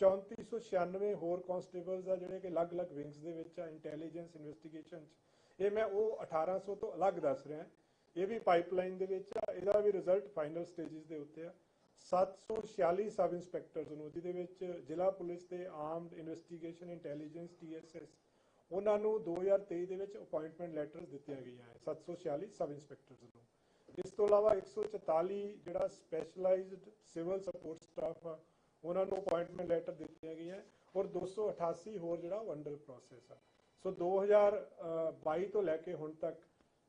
3496 ਹੋਰ ਕਾਂਸਟੇਬਲਸ ਆ ਜਿਹੜੇ ਕਿ ਅਲੱਗ-ਅਲੱਗ ਵਿੰਗਸ ਦੇ ਵਿੱਚ ਆ ਇੰਟੈਲੀਜੈਂਸ ਇਨਵੈਸਟੀਗੇਸ਼ਨ ਚ। ਇਹ ਮੈਂ ਉਹ 1800 ਤੋਂ ਅਲੱਗ ਦੱਸ ਰਿਹਾ। ਇਹ ਵੀ ਪਾਈਪਲਾਈਨ ਦੇ ਵਿੱਚ ਆ, ਇਹਦਾ ਵੀ ਰਿਜ਼ਲਟ ਫਾਈਨਲ ਸਟੇजेस ਦੇ ਉੱਤੇ ਆ। 746 ਸਬ ਇੰਸਪੈਕਟਰਸ ਨੂੰ, ਜਿਹਦੇ ਵਿੱਚ ਜ਼ਿਲ੍ਹਾ ਪੁਲਿਸ ਤੇ ਆਰਮਡ ਇਨਵੈਸਟੀਗੇਸ਼ਨ ਇੰਟੈਲੀਜੈਂਸ ਟੀਐਸਐਸ ਉਹਨਾਂ ਨੂੰ 2023 ਦੇ ਵਿੱਚ ਅਪਾਇੰਟਮੈਂਟ ਲੈਟਰਸ ਦਿੱਤੀਆਂ ਗਈਆਂ। ਹੈ 746 ਸਬ ਇੰਸਪੈਕਟਰਸ ਤੋਂ ਇਲਾਵਾ 144 ਜਿਹੜਾ ਸਪੈਸ਼ਲਾਈਜ਼ਡ ਸਿਵਲ ਸਪੋਰਟ ਸਟਾਫ ਆ, ਉਹਨਾਂ ਨੂੰ ਅਪਾਇੰਟਮੈਂਟ ਲੈਟਰ ਦਿੱਤੀਆਂ ਗਈਆਂ ਔਰ 288 ਹੋਰ ਜਿਹੜਾ ਅੰਡਰ ਪ੍ਰੋਸੈਸ ਆ। ਸੋ 2022 ਤੋਂ ਲੈ ਕੇ ਹੁਣ ਤੱਕ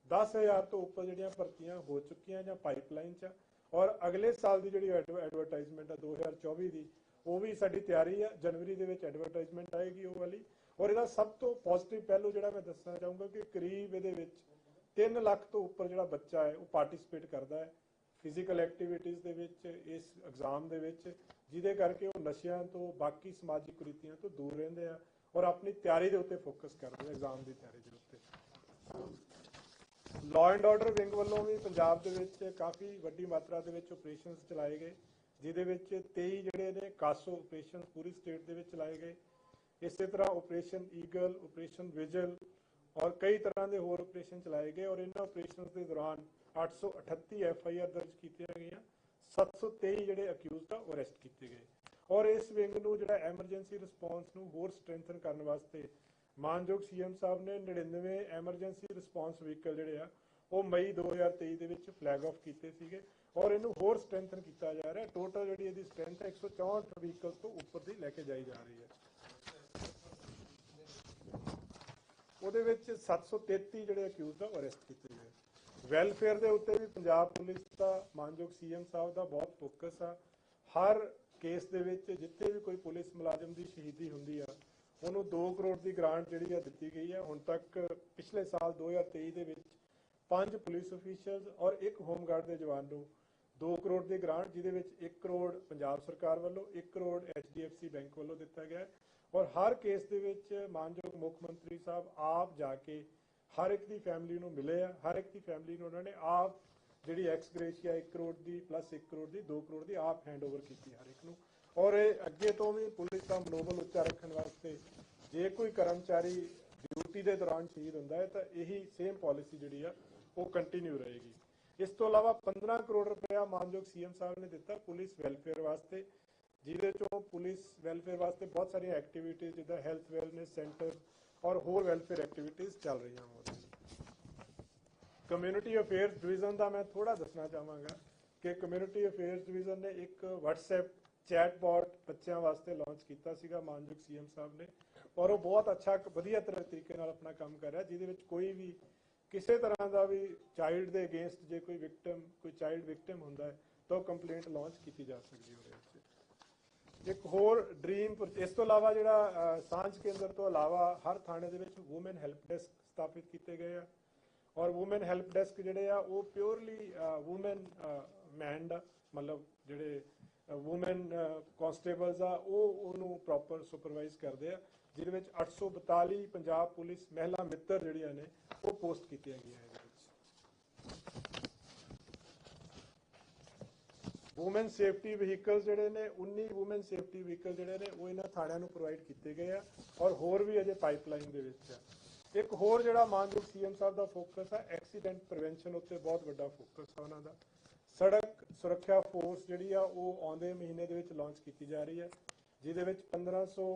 10000 ਤੋਂ ਉੱਪਰ ਜਿਹੜੀਆਂ ਭਰਤੀਆਂ ਹੋ ਚੁੱਕੀਆਂ ਜਾਂ ਪਾਈਪਲਾਈਨ 'ਚ ਔਰ ਅਗਲੇ ਸਾਲ ਦੀ ਜਿਹੜੀ ਐਡਵਰਟਾਈਜ਼ਮੈਂਟ ਆ 2024 ਦੀ, ਉਹ ਵੀ ਸਾਡੀ ਤਿਆਰੀ ਆ। ਜਨਵਰੀ ਦੇ ਵਿੱਚ ਐਡਵਰਟਾਈਜ਼ਮੈਂਟ ਆਏਗੀ ਉਹ ਵਾਲੀ ਔਰ ਇਹਦਾ ਸਭ ਤੋਂ ਪੋਜ਼ਿਟਿਵ ਪਹਿਲੂ ਜਿਹੜਾ ਮੈਂ ਦੱਸਣਾ ਚਾਹੂੰਗਾ ਕਿ ਕਰੀਬ ਇਹਦੇ ਵਿੱਚ 3 ਲੱਖ ਤੋਂ ਉੱਪਰ ਜਿਹੜਾ ਬੱਚਾ ਹੈ, ਉਹ ਪਾਰਟਿਸਿਪੇਟ ਕਰਦਾ ਹੈ ਫਿਜ਼ੀਕਲ ਐਕਟੀਵਿਟੀਜ਼ ਦੇ ਵਿੱਚ, ਇਸ ਐਗਜ਼ਾਮ ਦੇ ਵਿੱਚ, ਜਿਹਦੇ ਕਰਕੇ ਉਹ ਨਸ਼ਿਆਂ ਤੋਂ, ਬਾਕੀ ਸਮਾਜਿਕ ਕੁਰੀਤੀਆਂ ਤੋਂ ਦੂਰ ਰਹਿੰਦੇ ਆ ਔਰ ਆਪਣੀ ਤਿਆਰੀ ਦੇ ਉੱਤੇ ਫੋਕਸ ਕਰਦੇ ਆ ਐਗਜ਼ਾਮ ਦੀ ਤਿਆਰੀ ਦੇ ਉੱਤੇ। ਲਾਅ ਐਂਡ ਆਰਡਰ ਵਿੰਗ ਵੱਲੋਂ ਵੀ ਪੰਜਾਬ ਦੇ ਵਿੱਚ ਕਾਫੀ ਵੱਡੀ ਮਾਤਰਾ ਦੇ ਵਿੱਚ ਆਪਰੇਸ਼ਨਸ ਚਲਾਏ ਗਏ, ਜਿਹਦੇ ਵਿੱਚ 23 ਜਿਹੜੇ ਨੇ ਕਾਸੋ ਆਪਰੇਸ਼ਨ ਪੂਰੀ ਸਟੇਟ ਦੇ ਵਿੱਚ ਚਲਾਏ ਗਏ। ਇਸੇ ਤਰ੍ਹਾਂ ਆਪਰੇਸ਼ਨ ਈਗਲ ਆਪਰੇਸ਼ਨ ਵਿਜਲ ਔਰ ਕਈ ਤਰ੍ਹਾਂ ਦੇ ਹੋਰ ਆਪਰੇਸ਼ਨ ਚਲਾਏ ਗਏ ਔਰ ਇਹਨਾਂ ਆਪਰੇਸ਼ਨਸ ਦੇ ਦੌਰਾਨ 838 ਐਫ ਆਈ ਆਰ ਦਰਜ ਕੀਤੀਆਂ ਗਈਆਂ 723 ਜਿਹੜੇ ਅਕਿਊਜ਼ਡ ਆ ਉਹ ਅਰੈਸਟ ਕੀਤੇ ਗਏ। ਔਰ ਇਸ ਵਿੰਗ ਨੂੰ ਜਿਹੜਾ ਐਮਰਜੈਂਸੀ ਰਿਸਪੌਂਸ ਨੂੰ ਹੋਰ ਸਟਰੈਂਥਨ ਕਰਨ ਵਾਸਤੇ ਮਾਨਯੋਗ ਸੀਐਮ ਸਾਹਿਬ ਨੇ 99 ਐਮਰਜੈਂਸੀ ਰਿਸਪੌਂਸ ਵਹੀਕਲ ਜਿਹੜੇ ਆ, ਉਹ ਮਈ 2023 ਦੇ ਵਿੱਚ ਫਲੈਗ ਆਫ ਕੀਤੇ ਸੀਗੇ ਔਰ ਇਹਨੂੰ ਹੋਰ ਸਟਰੈਂਥਨ ਕੀਤਾ ਜਾ ਰਿਹਾ। ਟੋਟਲ ਜਿਹੜੀ ਇਹਦੀ ਸਟਰੈਂਥ ਹੈ 164 ਵਹੀਕਲ ਤੋਂ ਉੱਪਰ ਦੀ ਲੈ ਕੇ ਜਾਈ ਜਾ ਰਹੀ ਹੈ। ਉਹਦੇ ਵਿੱਚ 733 ਜਿਹੜੇ ਅਕਿਊਜ਼ਡ ਆ, ਉਹ ਅਰੈਸਟ ਕੀਤੇ ਗਏ। ਵੈਲਫੇਅਰ ਦੇ ਉੱਤੇ ਵੀ ਪੰਜਾਬ ਪੁਲਿਸ ਦਾ, ਮਾਨਯੋਗ ਸੀਐਮ ਸਾਹਿਬ ਦਾ ਬਹੁਤ ਫੋਕਸ ਆ। ਹਰ ਕੇਸ ਦੇ ਵਿੱਚ ਜਿੱਥੇ ਵੀ ਕੋਈ ਪੁਲਿਸ ਮੁਲਾਜ਼ਮ ਦੀ ਸ਼ਹੀਦੀ ਹੁੰਦੀ ਆ, ਉਹਨੂੰ 2 ਕਰੋੜ ਦੀ ਗ੍ਰਾਂਟ ਜਿਹੜੀ ਆ ਦਿੱਤੀ ਗਈ ਹੈ ਹੁਣ ਤੱਕ ਪਿਛਲੇ ਸਾਲ 2023 ਦੇ ਵਿੱਚ ਪੰਜ ਪੁਲਿਸ ਅਫੀਸ਼ੀਅਲਸ ਔਰ ਇੱਕ ਹੋਮਗਾਰਡ ਦੇ ਜਵਾਨ ਨੂੰ 2 ਕਰੋੜ ਦੀ ਗ੍ਰਾਂਟ ਜਿਹਦੇ ਵਿੱਚ 1 ਕਰੋੜ ਪੰਜਾਬ ਸਰਕਾਰ ਵੱਲੋਂ 1 ਕਰੋੜ HDFC ਬੈਂਕ ਵੱਲੋਂ ਦਿੱਤਾ ਗਿਆ। ਔਰ ਹਰ ਕੇਸ ਦੇ ਵਿੱਚ ਮਾਨਯੋਗ ਮੁੱਖ ਮੰਤਰੀ ਸਾਹਿਬ ਆਪ ਜਾ ਕੇ ਹਰ ਇੱਕ ਦੀ ਫੈਮਿਲੀ ਨੂੰ ਮਿਲੇ ਆ, ਹਰ ਇੱਕ ਦੀ ਫੈਮਿਲੀ ਨੂੰ ਉਹਨਾਂ ਨੇ ਆਪ ਜਿਹੜੀ ਐਕਸ ਗ੍ਰੇਸ਼ੀਆ 1 ਕਰੋੜ ਦੀ ਪਲੱਸ 1 ਕਰੋੜ ਦੀ 2 ਕਰੋੜ ਦੀ ਆਪ ਹੈਂਡਓਵਰ ਕੀਤੀ ਹਰ ਇੱਕ ਨੂੰ। ਔਰ ਅੱਗੇ ਤੋਂ ਵੀ ਪੁਲਿਸ ਦਾ ਮਨੋਬਲ ਉੱਚਾ ਰੱਖਣ ਵਾਸਤੇ ਜੇ ਕੋਈ ਕਰਮਚਾਰੀ ਡਿਊਟੀ ਦੇ ਦੌਰਾਨ ਸ਼ਹੀਦ ਹੁੰਦਾ ਹੈ, ਤਾਂ ਇਹੀ ਸੇਮ ਪਾਲਿਸੀ ਜਿਹੜੀ ਆ, ਉਹ ਕੰਟੀਨਿਊ ਰਹੇਗੀ। ਇਸ ਤੋਂ ਇਲਾਵਾ 15 ਕਰੋੜ ਰੁਪਇਆ ਮਾਨਯੋਗ ਸੀਐਮ ਸਾਹਿਬ ਨੇ ਦਿੱਤਾ ਪੁਲਿਸ ਵੈਲਫੇਅਰ ਵਾਸਤੇ। ਜਿਹਦੇ ਚੋਂ ਪੁਲਿਸ ਵੈਲਫੇਅਰ ਵਾਸਤੇ ਬਹੁਤ ਸਾਰੀਆਂ ਐਕਟੀਵਿਟੀਜ਼ ਜਿੱਦਾਂ ਹੈਲਥ ਵੈਲਨੈਸ ਸੈਂਟਰ ਔਰ ਹੋਰ ਵੈਲਫੇਅਰ ਐਕਟੀਵਿਟੀਜ਼ ਚੱਲ ਰਹੀਆਂ ਹਨ ਕਮਿਊਨਿਟੀ ਅਫੇਅਰਸ ਡਿਵੀਜ਼ਨ ਦਾ ਮੈਂ ਥੋੜਾ ਦੱਸਣਾ ਚਾਹਾਂਗਾ ਕਿ ਕਮਿਊਨਿਟੀ ਅਫੇਅਰਸ ਡਿਵੀਜ਼ਨ ਨੇ ਇੱਕ WhatsApp ਚੈਟਬੋਟ ਬੱਚਿਆਂ ਵਾਸਤੇ ਲਾਂਚ ਕੀਤਾ ਸੀਗਾ, ਮਾਨਯੋਗ ਸੀਐਮ ਸਾਹਿਬ ਨੇ। ਔਰ ਉਹ ਬਹੁਤ ਅੱਛਾ ਵਧੀਆ ਤਰ੍ਹਾਂ ਤਰੀਕੇ ਨਾਲ ਆਪਣਾ ਕੰਮ ਕਰ ਰਿਹਾ, ਜਿਹਦੇ ਵਿੱਚ ਕੋਈ ਵੀ ਕਿਸੇ ਤਰ੍ਹਾਂ ਦਾ ਵੀ ਚਾਈਲਡ ਦੇ ਅਗੇਂਸਟ ਜੇ ਕੋਈ ਵਿਕਟਮ ਕੋਈ ਚਾਈਲਡ ਵਿਕਟਮ ਹੁੰਦਾ ਹੈ, ਤਾਂ ਉਹ ਕੰਪਲੇਂਟ ਲਾਂਚ ਕੀਤੀ ਜਾ ਸਕਦੀ ਹੈ ਉਹਦੇ ਵਿੱਚ। ਇੱਕ ਹੋਰ ਡ੍ਰੀਮ ਇਸ ਤੋਂ ਇਲਾਵਾ ਜਿਹੜਾ ਸਾਂਝ ਕੇਂਦਰ ਤੋਂ ਇਲਾਵਾ ਹਰ ਥਾਣੇ ਦੇ ਵਿੱਚ ਔਮਨ ਹੈਲਪ ਡੈਸਕ ਸਥਾਪਿਤ ਕੀਤੇ ਗਏ ਆ। ਔਰ ਔਮਨ ਹੈਲਪ ਡੈਸਕ ਜਿਹੜੇ ਆ, ਉਹ ਪਿਓਰਲੀ ਔਮਨ ਮੈਨਡ ਮਤਲਬ ਜਿਹੜੇ ਔਮਨ ਕਨਸਟੇਬਲਸ ਆ, ਉਹ ਉਹਨੂੰ ਪ੍ਰੋਪਰ ਸੁਪਰਵਾਈਜ਼ ਕਰਦੇ ਆ। ਜਿਹਦੇ ਵਿੱਚ 842 ਪੰਜਾਬ ਪੁਲਿਸ ਮਹਿਲਾ ਮਿੱਤਰ ਜਿਹੜੀਆਂ ਨੇ, ਉਹ ਪੋਸਟ ਕੀਤੀਆਂ ਗਈਆਂ ਹੈ ਵਿੱਚ ਔਮਨ ਸੇਫਟੀ ਵਹੀਕਲ ਜਿਹੜੇ ਨੇ 19 ਔਮਨ ਸੇਫਟੀ ਵਹੀਕਲ ਜਿਹੜੇ ਨੇ, ਉਹ ਇਹਨਾਂ ਥਾਣਿਆਂ ਨੂੰ ਪ੍ਰੋਵਾਈਡ ਕੀਤੇ ਗਏ ਆ ਔਰ ਹੋਰ ਵੀ ਅਜੇ ਪਾਈਪਲਾਈਨ ਦੇ ਵਿੱਚ ਆ। ਇੱਕ ਹੋਰ ਜਿਹੜਾ ਮਾਨਯੋਗ ਸੀਐਮ ਸਾਹਿਬ ਦਾ ਫੋਕਸ ਆ ਐਕਸੀਡੈਂਟ ਪ੍ਰੀਵੈਂਸ਼ਨ ਉੱਤੇ ਬਹੁਤ ਵੱਡਾ ਫੋਕਸ ਆ ਉਹਨਾਂ ਦਾ। ਸੜਕ ਸੁਰੱਖਿਆ ਫੋਰਸ ਜਿਹੜੀ ਆ, ਉਹ ਆਉਂਦੇ ਮਹੀਨੇ ਦੇ ਵਿੱਚ ਲਾਂਚ ਕੀਤੀ ਜਾ ਰਹੀ ਹੈ ਜਿਹਦੇ ਵਿੱਚ 1500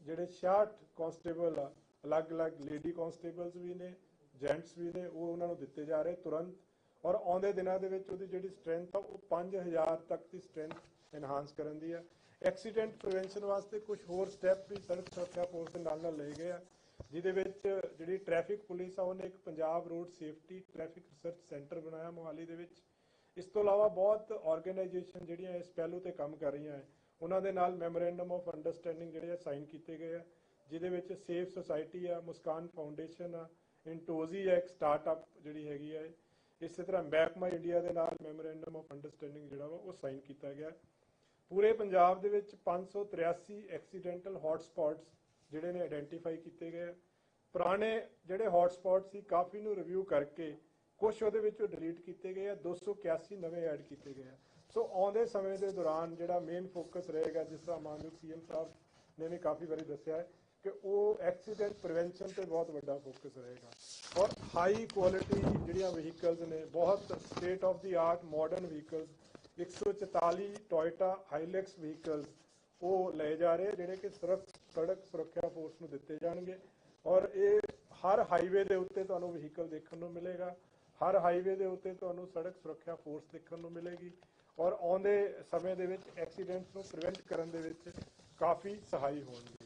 ਜਿਹੜੇ 66 ਕਨਸਟੇਬਲ ਆ, ਅਲੱਗ-ਅਲੱਗ ਲੇਡੀ ਕਨਸਟੇਬਲਸ ਵੀ ਨੇ ਜੈਂਟਸ ਵੀ ਨੇ, ਉਹ ਉਹਨਾਂ ਨੂੰ ਦਿੱਤੇ ਜਾ ਰਹੇ, ਤੁਰੰਤ ਔਰ ਆਉਂਦੇ ਦਿਨਾਂ ਦੇ ਵਿੱਚ ਉਹਦੀ ਜਿਹੜੀ ਸਟਰੈਂਥ ਆ, ਉਹ 5000 ਤੱਕ ਦੀ ਸਟਰੈਂਥ ਐਨਹਾਂਸ ਕਰਨ ਦੀ ਆ। ਐਕਸੀਡੈਂਟ ਪ੍ਰੀਵੈਂਸ਼ਨ ਵਾਸਤੇ ਕੁਝ ਹੋਰ ਸਟੈਪ ਵੀ ਸੜਕ ਸੁਰੱਖਿਆ ਫੋਰਸ ਦੇ ਨਾਲ ਨਾਲ ਲਏ ਗਏ ਆ, ਜਿਹਦੇ ਵਿੱਚ ਜਿਹੜੀ ਟ੍ਰੈਫਿਕ ਪੁਲਿਸ ਆ, ਉਹਨੇ ਇੱਕ Punjab road safety traffic research centre ਬਣਾਇਆ ਮੋਹਾਲੀ ਦੇ ਵਿੱਚ। ਇਸ ਤੋਂ ਇਲਾਵਾ ਬਹੁਤ ਆਰਗੇਨਾਈਜੇਸ਼ਨ ਜਿਹੜੀਆਂ ਇਸ ਪਹਿਲੂ ਤੇ ਕੰਮ ਕਰ ਰਹੀਆਂ ਹੈ ਉਹਨਾਂ ਦੇ ਨਾਲ ਮੈਮੋਰੈਂਡਮ ਆਫ ਅੰਡਰਸਟੈਂਡਿੰਗ ਜਿਹੜੇ ਆ ਸਾਈਨ ਕੀਤੇ ਗਏ ਆ, ਜਿਹਦੇ ਵਿੱਚ ਸੇਫ ਸੁਸਾਇਟੀ ਆ ਮੁਸਕਾਨ ਫਾਊਂਡੇਸ਼ਨ ਆ ਇੰਟੋਜ਼ੀ ਆ, ਇੱਕ ਸਟਾਰਟਅਪ ਜਿਹੜੀ ਹੈਗੀ ਆ ਇਸੇ ਤਰ੍ਹਾਂ ਬੈਕ ਮਾਈ ਇੰਡੀਆ ਦੇ ਨਾਲ ਮੈਮੋਰੈਂਡਮ ਆਫ ਅੰਡਰਸਟੈਂਡਿੰਗ ਜਿਹੜਾ ਵਾ ਉਹ ਸਾਈਨ ਕੀਤਾ ਗਿਆ। ਪੂਰੇ ਪੰਜਾਬ ਦੇ ਵਿੱਚ 583 ਐਕਸੀਡੈਂਟਲ ਹੌਟਸਪੌਟਸ ਜਿਹੜੇ ਨੇ ਆਇਡੈਂਟੀਫਾਈ ਕੀਤੇ ਗਏ ਆ। ਪੁਰਾਣੇ ਜਿਹੜੇ ਹੌਟਸਪੌਟ ਸੀ, ਕਾਫੀ ਨੂੰ ਰਿਵਿਊ ਕਰਕੇ ਕੁਝ ਉਹਦੇ ਵਿੱਚੋਂ ਡਿਲੀਟ ਕੀਤੇ ਗਏ ਆ। 281 ਨਵੇਂ ਐਡ ਕੀਤੇ ਗਏ ਆ। ਸੋ ਆਉਂਦੇ ਸਮੇਂ ਦੇ ਦੌਰਾਨ ਜਿਹੜਾ ਮੇਨ ਫੋਕਸ ਰਹੇਗਾ, ਜਿਸ ਤਰ੍ਹਾਂ ਮਾਨਯੋਗ ਸੀਐਮ ਸਾਹਿਬ ਨੇ ਵੀ ਕਾਫੀ ਵਾਰੀ ਦੱਸਿਆ ਹੈ ਕਿ ਉਹ ਐਕਸੀਡੈਂਟ ਪ੍ਰੀਵੈਂਸ਼ਨ ਤੇ ਬਹੁਤ ਵੱਡਾ ਫੋਕਸ ਰਹੇਗਾ। ਔਰ ਹਾਈ ਕੁਆਲਿਟੀ ਜਿਹੜੀਆਂ ਵਹੀਕਲਸ ਨੇ, ਬਹੁਤ state of the art modern vehicles 144 Toyota Hilux vehicles ਉਹ ਲਏ ਜਾ ਰਹੇ, ਜਿਹੜੇ ਕਿ ਸਿਰਫ ਸੜਕ ਸੁਰੱਖਿਆ ਫੋਰਸ ਨੂੰ ਦਿੱਤੇ ਜਾਣਗੇ। ਔਰ ਇਹ ਹਰ ਹਾਈਵੇ ਦੇ ਉੱਤੇ ਤੁਹਾਨੂੰ ਵਹੀਕਲ ਦੇਖਣ ਨੂੰ ਮਿਲੇਗਾ। ਹਰ ਹਾਈਵੇ ਦੇ ਉੱਤੇ ਤੁਹਾਨੂੰ ਸੜਕ ਸੁਰੱਖਿਆ ਫੋਰਸ ਦੇਖਣ ਨੂੰ ਮਿਲੇਗੀ। ਔਰ ਆਉਂਦੇ ਸਮੇਂ ਦੇ ਵਿੱਚ ਐਕਸੀਡੈਂਟਸ ਨੂੰ ਪ੍ਰੀਵੈਂਟ ਕਰਨ ਦੇ ਵਿੱਚ ਕਾਫੀ ਸਹਾਈ ਹੋਣਗੇ।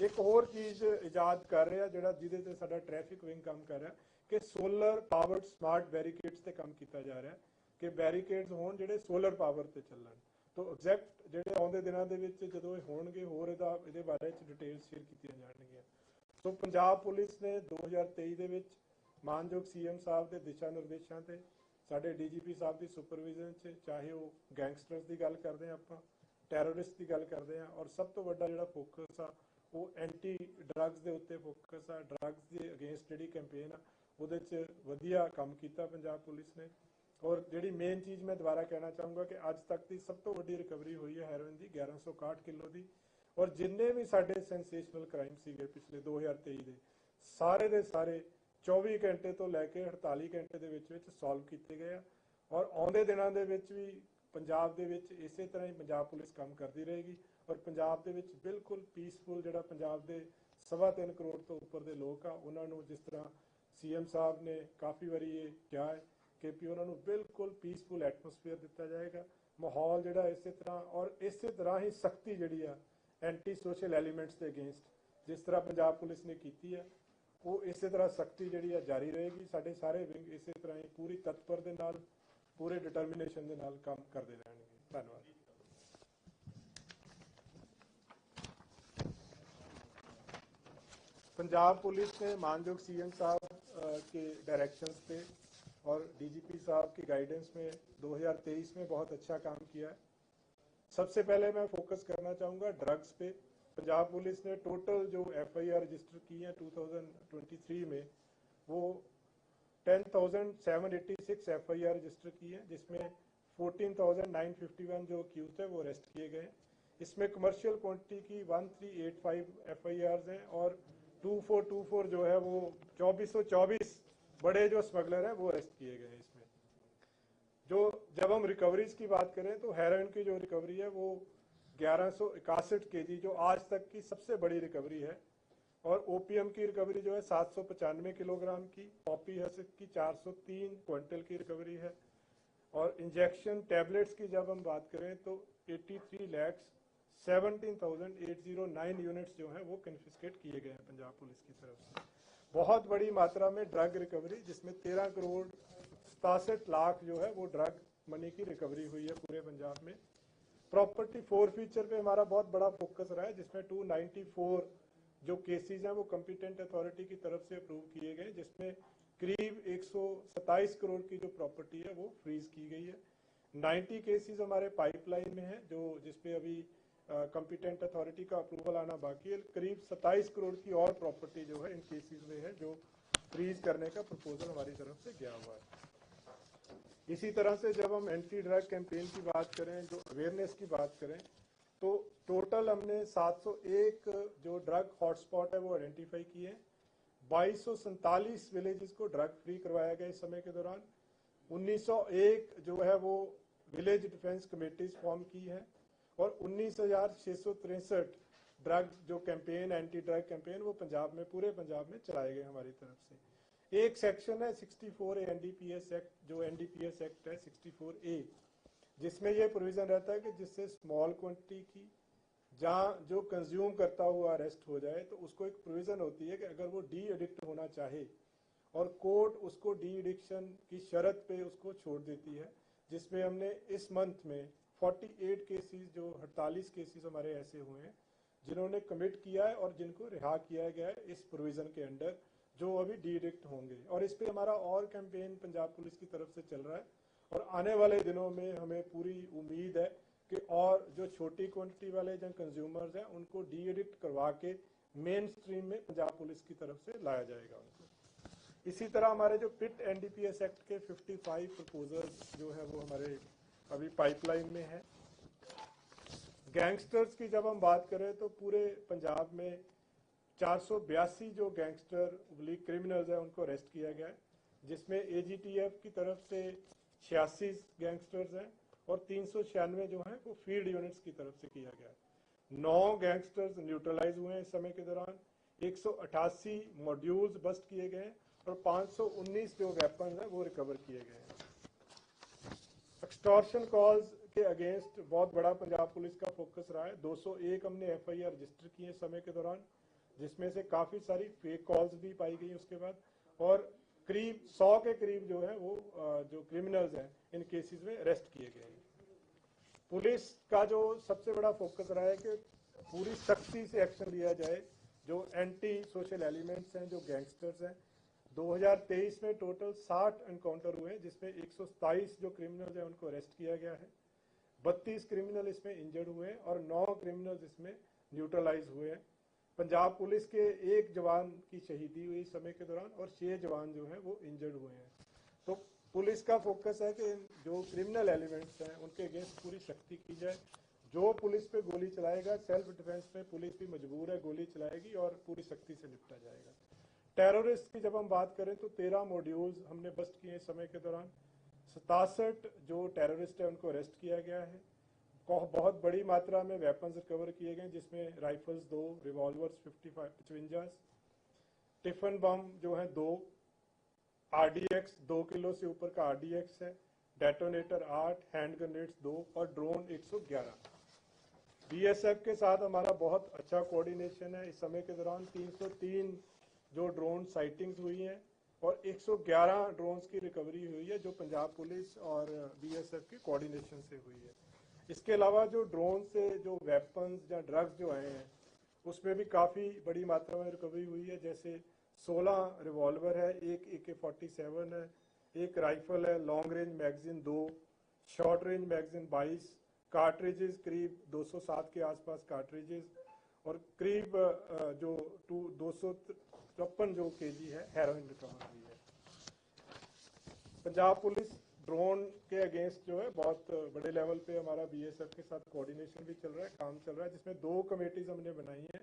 ਇੱਕ ਹੋਰ ਚੀਜ਼ ਇਜਾਦ ਕਰ ਰਿਹਾ ਜਿਹੜਾ ਜਿਹਦੇ ਤੇ ਸਾਡਾ ਟ੍ਰੈਫਿਕ ਵਿੰਗ ਕੰਮ ਕਰ ਰਿਹਾ, ਕਿ ਸੋਲਰ ਪਾਵਰਡ ਸਮਾਰਟ ਬੈਰੀਕੇਡਸ ਤੇ ਕੰਮ ਕੀਤਾ ਜਾ ਰਿਹਾ, ਕਿ ਬੈਰੀਕੇਡਸ ਹੋਣ ਜਿਹੜੇ ਸੋਲਰ ਪਾਵਰ ਤੇ ਚੱਲਣ। ਤੋਂ ਐਗਜ਼ੈਕਟ ਜਿਹੜੇ ਆਉਂਦੇ ਦਿਨਾਂ ਦੇ ਵਿੱਚ ਜਦੋਂ ਇਹ ਹੋਣਗੇ, ਹੋਰ ਇਹਦਾ, ਇਹਦੇ ਬਾਰੇ ਚ ਡਿਟੇਲ ਸ਼ੇਅਰ ਕੀਤੀਆਂ ਜਾਣਗੀਆਂ। ਸੋ ਪੰਜਾਬ ਪੁਲਿਸ ਨੇ 2023 ਦੇ ਵਿੱਚ ਮਾਨਯੋਗ ਸੀਐਮ ਸਾਹਿਬ ਦੇ ਦਿਸ਼ਾ ਨਿਰਦੇਸ਼ਾਂ ਤੇ ਸਾਡੇ ਡੀਜੀਪੀ ਸਾਹਿਬ ਦੀ ਸੁਪਰਵਿਜ਼ਨ 'ਚ, ਚਾਹੇ ਉਹ ਗੈਂਗਸਟਰਸ ਦੀ ਗੱਲ ਕਰਦੇ ਆ ਆਪਾਂ ਟੈਰਰਿਸਟ ਦੀ ਗੱਲ ਕਰਦੇ ਆ ਔਰ ਸਭ ਤੋਂ ਵੱਡਾ ਜਿਹੜਾ ਫੋਕਸ ਆ ਉਹ ਐਂਟੀ ਡਰੱਗਸ ਦੇ ਉੱਤੇ ਫੋਕਸ ਆ ਡਰੱਗਸ ਦੇ ਅਗੇਂਸਟ ਜਿਹੜੀ ਕੈਂਪੇਨ ਆ, ਉਹਦੇ 'ਚ ਵਧੀਆ ਕੰਮ ਕੀਤਾ ਪੰਜਾਬ ਪੁਲਿਸ ਨੇ। ਔਰ ਜਿਹੜੀ ਮੇਨ ਚੀਜ਼ ਮੈਂ ਦੁਬਾਰਾ ਕਹਿਣਾ ਚਾਹੂੰਗਾ ਕਿ ਅੱਜ ਤੱਕ ਦੀ ਸਭ ਤੋਂ ਵੱਡੀ ਰਿਕਵਰੀ ਹੋਈ ਹੈ ਹੈਰੋਇਨ ਦੀ 1161 ਕਿਲੋ ਦੀ। ਔਰ ਜਿੰਨੇ ਵੀ ਸਾਡੇ ਸੈਂਸੇਸ਼ਨਲ ਕ੍ਰਾਈਮ ਸੀਗੇ ਪਿਛਲੇ 2023 ਦੇ, ਸਾਰੇ ਦੇ ਸਾਰੇ 24 ਘੰਟੇ ਤੋਂ ਲੈ ਕੇ 48 ਘੰਟੇ ਦੇ ਵਿੱਚ ਵਿੱਚ ਸੋਲਵ ਕੀਤੇ ਗਏ ਆ। ਔਰ ਆਉਂਦੇ ਦਿਨਾਂ ਦੇ ਵਿੱਚ ਵੀ ਪੰਜਾਬ ਦੇ ਵਿੱਚ ਇਸੇ ਤਰ੍ਹਾਂ ਹੀ ਪੰਜਾਬ ਪੁਲਿਸ ਕੰਮ ਕਰਦੀ ਰਹੇਗੀ। ਪਰ ਪੰਜਾਬ ਦੇ ਵਿੱਚ ਬਿਲਕੁਲ ਪੀਸਫੁਲ ਜਿਹੜਾ ਪੰਜਾਬ ਦੇ ਸਵਾ ਤਿੰਨ ਕਰੋੜ ਤੋਂ ਉੱਪਰ ਦੇ ਲੋਕ ਆ, ਉਹਨਾਂ ਨੂੰ ਜਿਸ ਤਰ੍ਹਾਂ ਸੀਐਮ ਸਾਹਿਬ ਨੇ ਕਾਫੀ ਵਾਰੀ ਇਹ ਕਿਹਾ ਹੈ ਕਿ ਵੀ ਉਹਨਾਂ ਨੂੰ ਬਿਲਕੁਲ ਪੀਸਫੁਲ ਐਟਮੋਸਫੇਅਰ ਦਿੱਤਾ ਜਾਏਗਾ, ਮਾਹੌਲ ਜਿਹੜਾ ਇਸੇ ਤਰ੍ਹਾਂ ਔਰ ਇਸੇ ਤਰ੍ਹਾਂ ਹੀ ਸਖਤੀ ਜਿਹੜੀ ਆ ਐਂਟੀ ਸੋਸ਼ਲ ਐਲੀਮੈਂਟਸ ਦੇ ਅਗੇਂਸਟ ਜਿਸ ਤਰ੍ਹਾਂ ਪੰਜਾਬ ਪੁਲਿਸ ਨੇ ਕੀਤੀ ਹੈ ਉਹ ਇਸੇ ਤਰ੍ਹਾਂ ਸਖਤੀ ਜਿਹੜੀ ਆ ਜਾਰੀ ਰਹੇਗੀ, ਸਾਡੇ ਸਾਰੇ ਵਿੰਗ ਇਸੇ ਤਰ੍ਹਾਂ ਹੀ ਪੂਰੀ ਤਤਪਰ ਦੇ ਨਾਲ, ਪੂਰੇ ਡਿਟਰਮੀਨੇਸ਼ਨ ਦੇ ਨਾਲ ਕੰਮ ਕਰਦੇ ਰਹਿਣਗੇ। ਧੰਨਵਾਦ। पंजाब पुलिस ने मानयोग सीएम साहब के डायरेक्शंस पे और डीजीपी साहब की गाइडेंस में 2023 में बहुत अच्छा काम किया है। सबसे पहले मैं फोकस करना चाहूँगा ड्रग्स पे। पंजाब पुलिस ने टोटल जो एफआईआर रजिस्टर की है 2023 में वो 10,786 एफआईआर रजिस्टर की है जिसमें 14,951 जो अक्यूज है वो अरेस्ट किए गए इसमें कमर्शियल क्वांटिटी की 1385 एफआईआर हैं और 2424 जो है वो 2424 बड़े जो स्मगलर हैं, वो अरेस्ट किए गए इसमें। जो जब हम रिकवरीज की बात करें तो हेरोइन की जो रिकवरी है, वो ग्यारह सौ के जी जो आज तक की सबसे बड़ी रिकवरी है। और ओपीएम की रिकवरी जो है, सात सौ पचानवे किलोग्राम की पॉपी हसक की 403 क्विंटल की रिकवरी है। और इंजेक्शन टैबलेट्स की जब हम बात करें तो 83 लैक्स 17,809 यूनिट्स जो हैं वो कन्फिस्केट किए गए हैं पंजाब पुलिस की तरफ़ से। बहुत बड़ी मात्रा में ड्रग रिकवरी जिसमें 13 करोड़ सतासठ लाख जो है वो ड्रग मनी की रिकवरी हुई है पूरे पंजाब में। प्रॉपर्टी फोर फीचर पे हमारा बहुत बड़ा फोकस रहा है जिसमें 294 जो केसेस हैं वो कॉम्पिटेंट अथॉरिटी की तरफ़ से अप्रूव किए गए जिसमें करीब 127 करोड़ की जो प्रॉपर्टी है वो फ्रीज की गई है। 90 केसेस हमारे पाइपलाइन में है जो जिसपे अभी कॉम्पिटेंट अथॉरिटी का अप्रूवल आना बाकी है। करीब 27 करोड़ की और प्रॉपर्टी जो है इन केसेस में है, जो फ्रीज करने का प्रपोजल हमारी तरफ़ से गया हुआ है। इसी तरह से जब हम एंटी ड्रग कैंपेन की बात करें, जो अवेयरनेस की बात करें तो टोटल हमने 701 जो ड्रग हॉटस्पॉट है वो आइडेंटिफाई किए बाईस विलेजेस को ड्रग फ्री करवाया गया इस समय के दौरान। 1901 जो है वो विलेज डिफेंस कमेटीज फॉर्म की है। और उन्नीस ड्रग जो कैंपेन एंटी ड्रग कैंपेन वो पंजाब में, पूरे पंजाब में चलाए गए हमारी तरफ़ से। एक सेक्शन है 64 ए एनडीपीएस एक्ट जो एनडीपीएस एक्ट है 64 ए जिसमें ये प्रोविज़न रहता है कि जिससे स्मॉल क्वांटिटी की, जहाँ जो कंज्यूम करता हुआ अरेस्ट हो जाए तो उसको एक प्रोविज़न होती है कि अगर वो डी एडिक्ट होना चाहे, और कोर्ट उसको डी एडिक्शन की शर्त पे उसको छोड़ देती है जिसमें हमने इस मंथ में 48 केसेस, जो 48 केसेस हमारे ऐसे हुए हैं, जिन्होंने कमिट किया है और जिनको रिहा किया गया है इस प्रोविज़न के अंडर, जो अभी डी एडिक्ट होंगे। और इस पे हमारा और कैंपेन पंजाब पुलिस की तरफ़ से चल रहा है। और आने वाले दिनों में हमें पूरी उम्मीद है कि और जो छोटी क्वांटिटी वाले जो कंज्यूमर्स हैं, उनको डी एडिक्ट करवा के मेन स्ट्रीम में पंजाब पुलिस की तरफ़ से लाया जाएगा उनको। इसी तरह हमारे जो पिट एनडीपीएस एक्ट के 55 प्रपोजल्स जो है, वो हमारे अभी पाइपलाइन में है। गैंगस्टर्स की जब हम बात करें तो पूरे पंजाब में 482 जो गैंगस्टर उबली क्रिमिनल्स हैं, उनको अरेस्ट किया गया है, जिसमें एजीटीएफ की तरफ़ से छियासी गैंगस्टर्स हैं और तीन सौ छियानवे जो हैं, वो फ़ील्ड यूनिट्स की तरफ़ से किया गया है। नौ गैंगस्टर्स न्यूट्रलाइज हुए हैं इस समय के दौरान 188 मॉड्यूल्स बस्ट किए गए हैं और 519 जो वेपन हैं, वो रिकवर किए गए हैं। एक्सटॉर्शन कॉल्स के अगेंस्ट बहुत बड़ा पंजाब पुलिस का फोकस रहा है। 201 हमने एफआईआर रजिस्टर किए समय के दौरान, जिसमें से काफ़ी सारी फेक कॉल्स भी पाई गई उसके बाद। और करीब 100 के करीब जो है वो जो क्रिमिनल्स हैं, इन केसेस में अरेस्ट किए गए हैं। पुलिस का जो सबसे बड़ा फोकस रहा है कि पूरी सख्ती से एक्शन लिया जाए, जो एंटी सोशल एलिमेंट्स हैं, जो गैंगस्टर्स हैं 2023 में टोटल 60 एनकाउंटर हुए जिसमें एक सौ सत्ताईस जो क्रिमिनल हैं उनको अरेस्ट किया गया है। 32 क्रिमिनल इसमें इंजर्ड हुए हैं और 9 क्रिमिनल इसमें न्यूट्रलाइज हुए हैं। पंजाब पुलिस के एक जवान की शहीदी हुई समय के दौरान और छह जवान जो हैं वो इंजर्ड हुए हैं। तो पुलिस का फोकस है कि जो क्रिमिनल एलिमेंट्स हैं, उनके अगेंस्ट पूरी सख्ती की जाए। जो पुलिस पे गोली चलाएगा, सेल्फ डिफेंस में पुलिस भी मजबूर है, गोली चलाएगी और पूरी सख्ती से निपटा जाएगा। टेररिस्ट की जब हम बात करें तो तेरह मॉड्यूल्स हमने बस्ट किए समय के दौरान। सतासठ जो टेररिस्ट है, उनको अरेस्ट किया गया है। बहुत बड़ी मात्रा में वेपन्स रिकवर किए गए जिसमें राइफल्स दो revolvers fifty five tiffin bomb जो है दो। आरडीएक्स दो किलो से ऊपर का आरडीएक्स है। डेटोनेटर आठ हैंड ग्रेनेड्स दो और ड्रोन 111 बीएसएफ के साथ हमारा बहुत अच्छा कोऑर्डिनेशन है। इस समय के दौरान 303 जो ड्रोन साइटिंग्स हुई हैं और 111 ड्रोन्स की रिकवरी हुई है जो पंजाब पुलिस और बीएसएफ के कोऑर्डिनेशन से हुई है। इसके अलावा जो ड्रोन से जो वेपन्स या ड्रग्स जो आए हैं, उसमें भी काफ़ी बड़ी मात्रा में रिकवरी हुई है। जैसे 16 रिवॉल्वर है, एक ए के फोर्टी सेवन है, एक राइफल है लॉन्ग रेंज मैगजीन दो शॉर्ट रेंज मैगजीन 22 कार्ट्रिजेस करीब 207 के आसपास कार्ट्रिजेस और करीब जो टू दो जो केजी है हेरोइन रिकवर हुई है। पंजाब पुलिस ड्रोन के अगेंस्ट जो है, बहुत बड़े लेवल पे हमारा बीएसएफ के साथ कोऑर्डिनेशन भी चल रहा है, काम चल रहा है, जिसमें दो कमेटीज हमने बनाई हैं।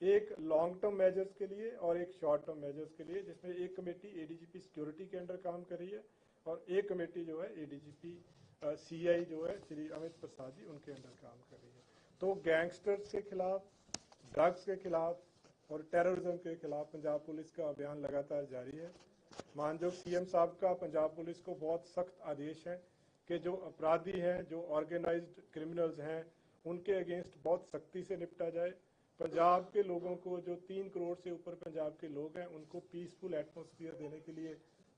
एक लॉन्ग टर्म मेजर्स के लिए और एक शॉर्ट टर्म मेजर्स के लिए, जिसमें एक कमेटी एडीजीपी सिक्योरिटी के अंडर काम कर रही है और एक कमेटी जो है एडीजीपी सीआई जो है, श्री अमित प्रसाद जी, उनके अंडर काम कर रही है। तो गैंगस्टर्स के खिलाफ ड्रग्स के खिलाफ और टेररिज्म के खिलाफ पंजाब पुलिस का अभियान लगातार जारी है। मानजोग सीएम साहब का पंजाब पुलिस को बहुत सख्त आदेश है कि जो अपराधी हैं, जो ऑर्गेनाइज्ड क्रिमिनल्स हैं, उनके अगेंस्ट बहुत सख्ती से निपटा जाए। पंजाब के लोगों को जो तीन करोड़ से ऊपर पंजाब के लोग हैं, उनको पीसफुल एटमोसफियर देने के लिए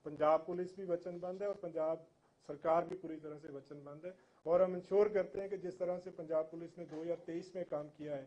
पंजाब पुलिस भी वचनबंद है और पंजाब सरकार भी पूरी तरह से वचनबद्ध है। और हम इंश्योर करते हैं कि जिस तरह से पंजाब पुलिस ने 2023 में काम किया है